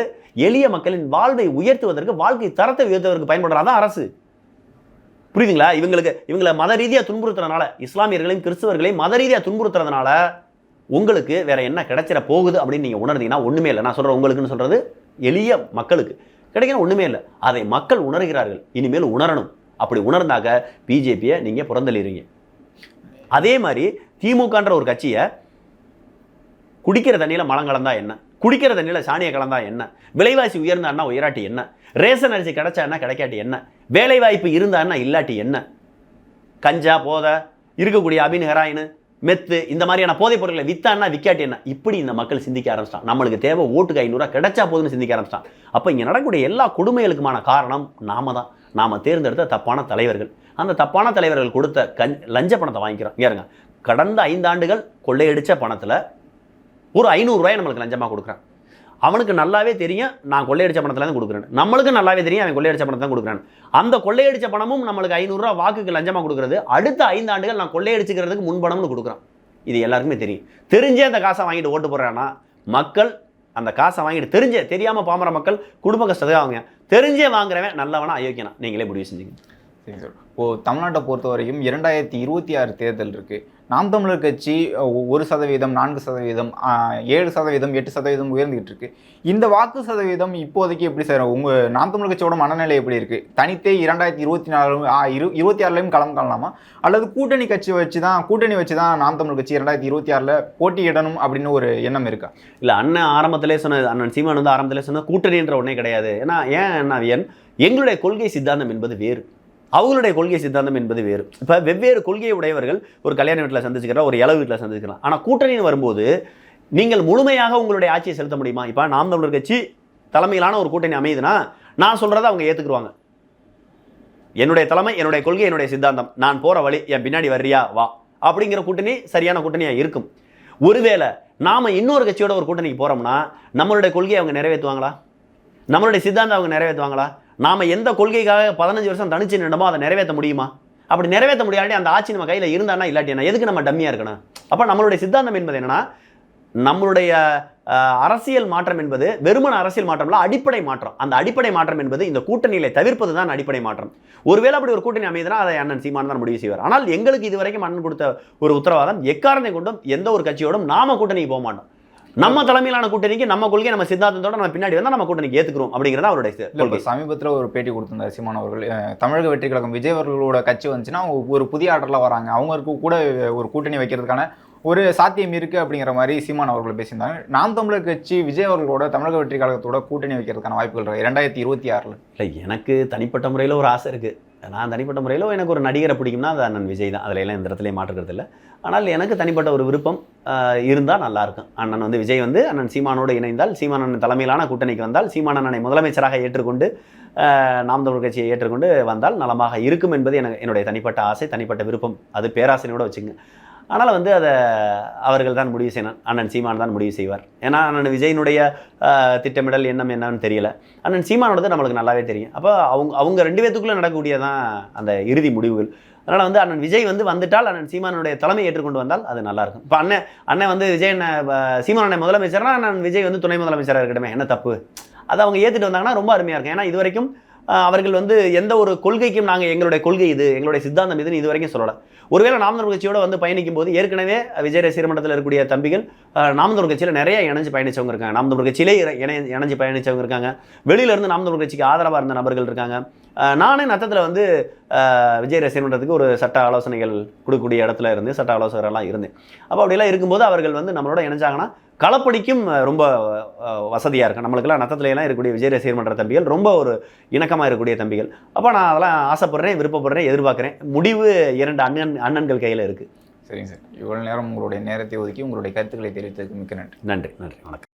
எளிய மக்களின் வாழ்வை உயர்த்துவதற்கு வாழ்க்கை தரத்தை உயர்த்துவதற்கு பயன்படுறதா அரசு. புரியுதுங்களா? இவங்களுக்கு இவங்களை மத ரீதியாக துன்புறுத்துறதுனால இஸ்லாமியர்களையும் கிறிஸ்துவர்களையும் மத ரீதியாக துன்புறுத்துறதுனால உங்களுக்கு வேற என்ன கிடைச்சிட போகுது அப்படின்னு நீங்கள் உணர்ந்தீங்கன்னா ஒன்றுமே இல்லை. நான் சொல்கிறேன் உங்களுக்குன்னு சொல்கிறது எளிய மக்களுக்கு. கிடைக்கிற ஒன்றுமே இல்லை. அதை மக்கள் உணர்கிறார்கள். இனிமேல் உணரணும். அப்படி உணர்ந்தாக்க பிஜேபியை நீங்கள் புறந்தள்ளிடுவீங்க அதே மாதிரி திமுகன்ற ஒரு கட்சியை குடிக்கிற தண்ணியில் மலம் கலந்தா என்ன? குடிக்கிற தண்ணியில் சாணியை கலந்தா என்ன? விலைவாசி உயர்ந்தான்னா உயராட்டி என்ன? ரேஷன் அரிசி கிடைச்சான்னா கிடைக்காட்டி என்ன? வேலை வாய்ப்பு இருந்தான்னா இல்லாட்டி என்ன? கஞ்சா போதை இருக்கக்கூடிய அபின் ஹெராயின் மெத்து இந்த மாதிரியான போதைப் பொருட்களை வித்தான்னா விற்காட்டி என்ன? இப்படி இந்த மக்கள் சிந்திக்க ஆரம்பிச்சிட்டான் நம்மளுக்கு தேவை ஓட்டுக்கு ஐநூறுரூவா கிடைச்சா போதும்னு சிந்திக்க ஆரம்பிச்சிட்டான் அப்போ இங்கே நடக்கக்கூடிய எல்லா கொடுமைகளுக்குமான காரணம் நாம தான். நாம தேர்ந்தெடுத்த தப்பான தலைவர்கள். அந்த தப்பான தலைவர்கள் கொடுத்த கஞ் லஞ்ச பணத்தை வாங்கிக்கிறோம். இறங்க கடந்த ஐந்தாண்டுகள் கொள்ளையடித்த பணத்தில் ஒரு ஐநூறுரூவாய் நம்மளுக்கு லஞ்சமாக கொடுக்குறான். அவனுக்கு நல்லாவே தெரியும் நான் கொள்ளையடிச்ச பணத்தில் தான் கொடுக்குறேன் நம்மளுக்கு நல்லாவே தெரியும் அவன் கொள்ளையடிச்ச பணத்தை தான் கொடுக்குறான் அந்த கொள்ளையடிச்ச பணமும் நம்மளுக்கு ஐநூறுரூவா வாக்குக்கு லஞ்சமாக கொடுக்குறது அடுத்த ஐந்து ஆண்டுகள் நான் கொள்ளையடிச்சுக்கிறதுக்கு முன்பணம்னு கொடுக்குறான். இது எல்லாருக்குமே தெரியும். தெரிஞ்சே அந்த காசை வாங்கிட்டு ஓட்டு போடுறான்னா மக்கள் அந்த காசை வாங்கிட்டு தெரிஞ்சே தெரியாமல் பாமர மக்கள் குடும்ப கஷ்டத்தை அவங்க தெரிஞ்சே வாங்குறவன் நல்லவனா அயோக்கியனா? நீங்களே முடிவு செஞ்சீங்க சரி சார் இப்போது தமிழ்நாட்டை பொறுத்த வரைக்கும் இரண்டாயிரத்தி இருபத்தி ஆறு தேர்தல் இருக்குது நாம் தமிழர் கட்சி ஒரு சதவீதம் நான்கு சதவீதம் ஏழு சதவீதம் எட்டு சதவீதம் உயர்ந்துகிட்டு இருக்கு. இந்த வாக்கு சதவீதம் இப்போதைக்கு எப்படி சார் உங்கள் நாம் தமிழர் கட்சியோட மனநிலை எப்படி இருக்குது தனித்தே இரண்டாயிரத்தி இருபத்தி நாலு இரு இருபத்தி ஆறுலையும் களம் காணலாமா? அல்லது கூட்டணி கட்சி வச்சு தான் கூட்டணி வச்சு தான் நாம் தமிழர் கட்சி இரண்டாயிரத்தி இருபத்தி ஆறில் போட்டியிடணும் அப்படின்னு ஒரு எண்ணம் இருக்கா? இல்லை அண்ணன் ஆரம்பத்திலே சொன்னது அண்ணன் சீமான் வந்து ஆரம்பத்திலே சொன்னது கூட்டணின்ற ஒன்றே கிடையாது. ஏன்னா ஏன் அண்ணாவியன்? எங்களுடைய கொள்கை சித்தாந்தம் என்பது வேறு. அவங்களுடைய கொள்கை சித்தாந்தம் என்பது வேறு. இப்போ வெவ்வேறு கொள்கையை உடையவர்கள் ஒரு கல்யாண வீட்டில் சந்திச்சுக்கிறா ஒரு இளவு வீட்டில் சந்திச்சுக்கலாம் ஆனால் கூட்டணின்னு வரும்போது நீங்கள் முழுமையாக உங்களுடைய ஆட்சியை செலுத்த முடியுமா? இப்போ நாம் தமிழர் கட்சி தலைமையிலான ஒரு கூட்டணி அமையுதுன்னா நான் சொல்கிறத அவங்க ஏற்றுக்குருவாங்க என்னுடைய தலைமை என்னுடைய கொள்கை என்னுடைய சித்தாந்தம். நான் போகிற வழி என் பின்னாடி வர்றியா வா. அப்படிங்கிற கூட்டணி சரியான கூட்டணியாக இருக்கும். ஒருவேளை நாம் இன்னொரு கட்சியோட ஒரு கூட்டணிக்கு போகிறோம்னா நம்மளுடைய கொள்கையை அவங்க நிறைவேற்றுவாங்களா? நம்மளுடைய சித்தாந்தம் அவங்க நிறைவேற்றுவாங்களா? நாம் எந்த கொள்கைக்காக பதினஞ்சு வருஷம் தனிச்சு நின்றமோ அதை நிறைவேற்ற முடியுமா? அப்படி நிறைவேற்ற முடியாட்டி அந்த ஆட்சி நம்ம கையில் இருந்தானா இல்லாட்டி என்ன? எதுக்கு நம்ம டம்மியாக இருக்கணும்? அப்போ நம்மளுடைய சித்தாந்தம் என்பது என்னன்னா நம்மளுடைய அரசியல் மாற்றம் என்பது வெறுமன அரசியல் மாற்றம்ல அடிப்படை மாற்றம். அந்த அடிப்படை மாற்றம் என்பது இந்த கூட்டணியில தவிர்ப்பது தான் அடிப்படை மாற்றம். ஒருவேளை அப்படி ஒரு கூட்டணி அமைதுனா அதை அண்ணன் சீமான் தான் முடிவு செய்வார். ஆனால் எங்களுக்கு இதுவரைக்கும் அண்ணன் கொடுத்த ஒரு உத்தரவாதம் எக்காரணத்தை கொண்டும் எந்த ஒரு கட்சியோடும் நாம கூட்டணிக்கு போக மாட்டோம். நம்ம தலைமையிலான கூட்டணிக்கு நம்ம கொள்கை நம்ம சித்தாந்தத்தோட நம்ம பின்னாடி வந்தா நம்ம கூட்டணிக்கு ஏத்துக்கிறோம் அப்படிங்கிறத அவருடைய சமீபத்தில் ஒரு பேட்டி கொடுத்திருந்தார் சீமான் அவர்கள். தமிழக வெற்றி கழகம் விஜய் அவர்களோட கட்சி வந்துச்சுன்னா ஒரு புதிய ஆர்டரில் வராங்க. அவங்களுக்கு கூட ஒரு கூட்டணி வைக்கிறதுக்கான ஒரு சாத்தியம் இருக்கு அப்படிங்கிற மாதிரி சீமான் அவர்கள் பேசியிருந்தாங்க. நாம் தமிழர் கட்சி விஜய் அவர்களோட தமிழக வெற்றி கழகத்தோட கூட்டணி வைக்கிறதுக்கான வாய்ப்புகள் இருக்கு இரண்டாயிரத்தி இருபத்தி ஆறில். இல்லை எனக்கு தனிப்பட்ட முறையில் ஒரு ஆசை இருக்குது நான் தனிப்பட்ட முறையில் எனக்கு ஒரு நடிகரை பிடிக்கும்னா அது அண்ணன் விஜய் தான். அதில் எல்லாம் இந்த இடத்துலையும் மாற்றுக்கிறது இல்லை. ஆனால் எனக்கு தனிப்பட்ட ஒரு விருப்பம் இருந்தால் நல்லாயிருக்கும் அண்ணன் வந்து விஜய் வந்து அண்ணன் சீமானோடு இணைந்தால் சீமான் தலைமையிலான கூட்டணிக்கு வந்தால் சீமான் அண்ணனை முதலமைச்சராக ஏற்றுக்கொண்டு நாம் தமிழ் கட்சியை ஏற்றுக்கொண்டு வந்தால் நலமாக இருக்கும் என்பது எனக்கு என்னுடைய தனிப்பட்ட ஆசை தனிப்பட்ட விருப்பம். அது பேராசனையோடு வச்சுங்க ஆனால் வந்து அதை அவர்கள் தான் முடிவு செய்யணும். அண்ணன் சீமான் தான் முடிவு செய்வார். ஏன்னா அண்ணன் விஜயினுடைய திட்டமிடல் எண்ணம் என்னன்னு தெரியல. அண்ணன் சீமானோடது நம்மளுக்கு நல்லாவே தெரியும். அப்போ அவங்க அவங்க ரெண்டு பேத்துக்குள்ளே நடக்கக்கூடியதான் அந்த இறுதி முடிவுகள். அதனால் வந்து அண்ணன் விஜய் வந்து வந்துட்டால் அண்ணன் சீமானுடைய தலைமை ஏற்றுக்கொண்டு வந்தால் அது நல்லாயிருக்கும். இப்போ அண்ணன் அண்ணன் வந்து விஜய் சீமான அண்ணன் முதலமைச்சர்னா அண்ணன் விஜய் வந்து துணை முதலமைச்சராக இருக்கட்டுமே. என்ன தப்பு? அதை அவங்க ஏற்றுட்டு வந்தாங்கன்னா ரொம்ப அருமையாக இருக்கும். ஏன்னா இது வரைக்கும் அவர்கள் வந்து எந்த ஒரு கொள்கைக்கும் நாங்கள் எங்களுடைய கொள்கை இது எங்களுடைய சித்தாந்தம் இதுன்னு இது வரைக்கும் சொல்லலை. ஒருவேளை நாம் கட்சியோட வந்து பயணிக்கும் போது ஏற்கனவே விஜய் ரசிகர் மன்றத்தில் இருக்கக்கூடிய தம்பிகள் அஹ், கட்சியில் நிறைய இணைஞ்சு பயணிச்சவங்க இருக்காங்க. நாம் கட்சியிலே இணை- இணை இணைஞ்சு பயணிச்சவங்க இருக்காங்க. வெளியிலேருந்து இருந்து கட்சிக்கு ஆதரவாக இருந்த நபர்கள் இருக்காங்க. நானே நத்தத்தில் வந்து விஜய் ரசிகர் மன்றத்துக்கு ஒரு சட்ட ஆலோசனைகள் கொடுக்கக்கூடிய இடத்துல இருந்து சட்ட ஆலோசகரெல்லாம் இருந்தேன். அப்போ அப்படிலாம் இருக்கும்போது அவர்கள் வந்து நம்மளோட இணைஞ்சாங்கன்னா களப்படிக்கும் ரொம்ப வசதியாக இருக்கும். நம்மளுக்கெல்லாம் நத்தத்துல எல்லாம் இருக்கக்கூடிய விஜய் ரசிகர் மன்ற தம்பிகள் ரொம்ப ஒரு இணக்கமாக இருக்கக்கூடிய தம்பிகள். அப்போ நான் அதெல்லாம் ஆசைப்படுறேன் விருப்பப்படுறேன் எதிர்பார்க்குறேன். முடிவு இரண்டு அண்ணன் அண்ணன்கள் கையில் இருக்குது சரிங்க சார். இவ்வளவு நேரம் உங்களுடைய நேரத்தை ஒதுக்கி உங்களுடைய கருத்துக்களை தெரிவித்ததுக்கு மிக்க நன்றி. நன்றி நன்றி. வணக்கம்.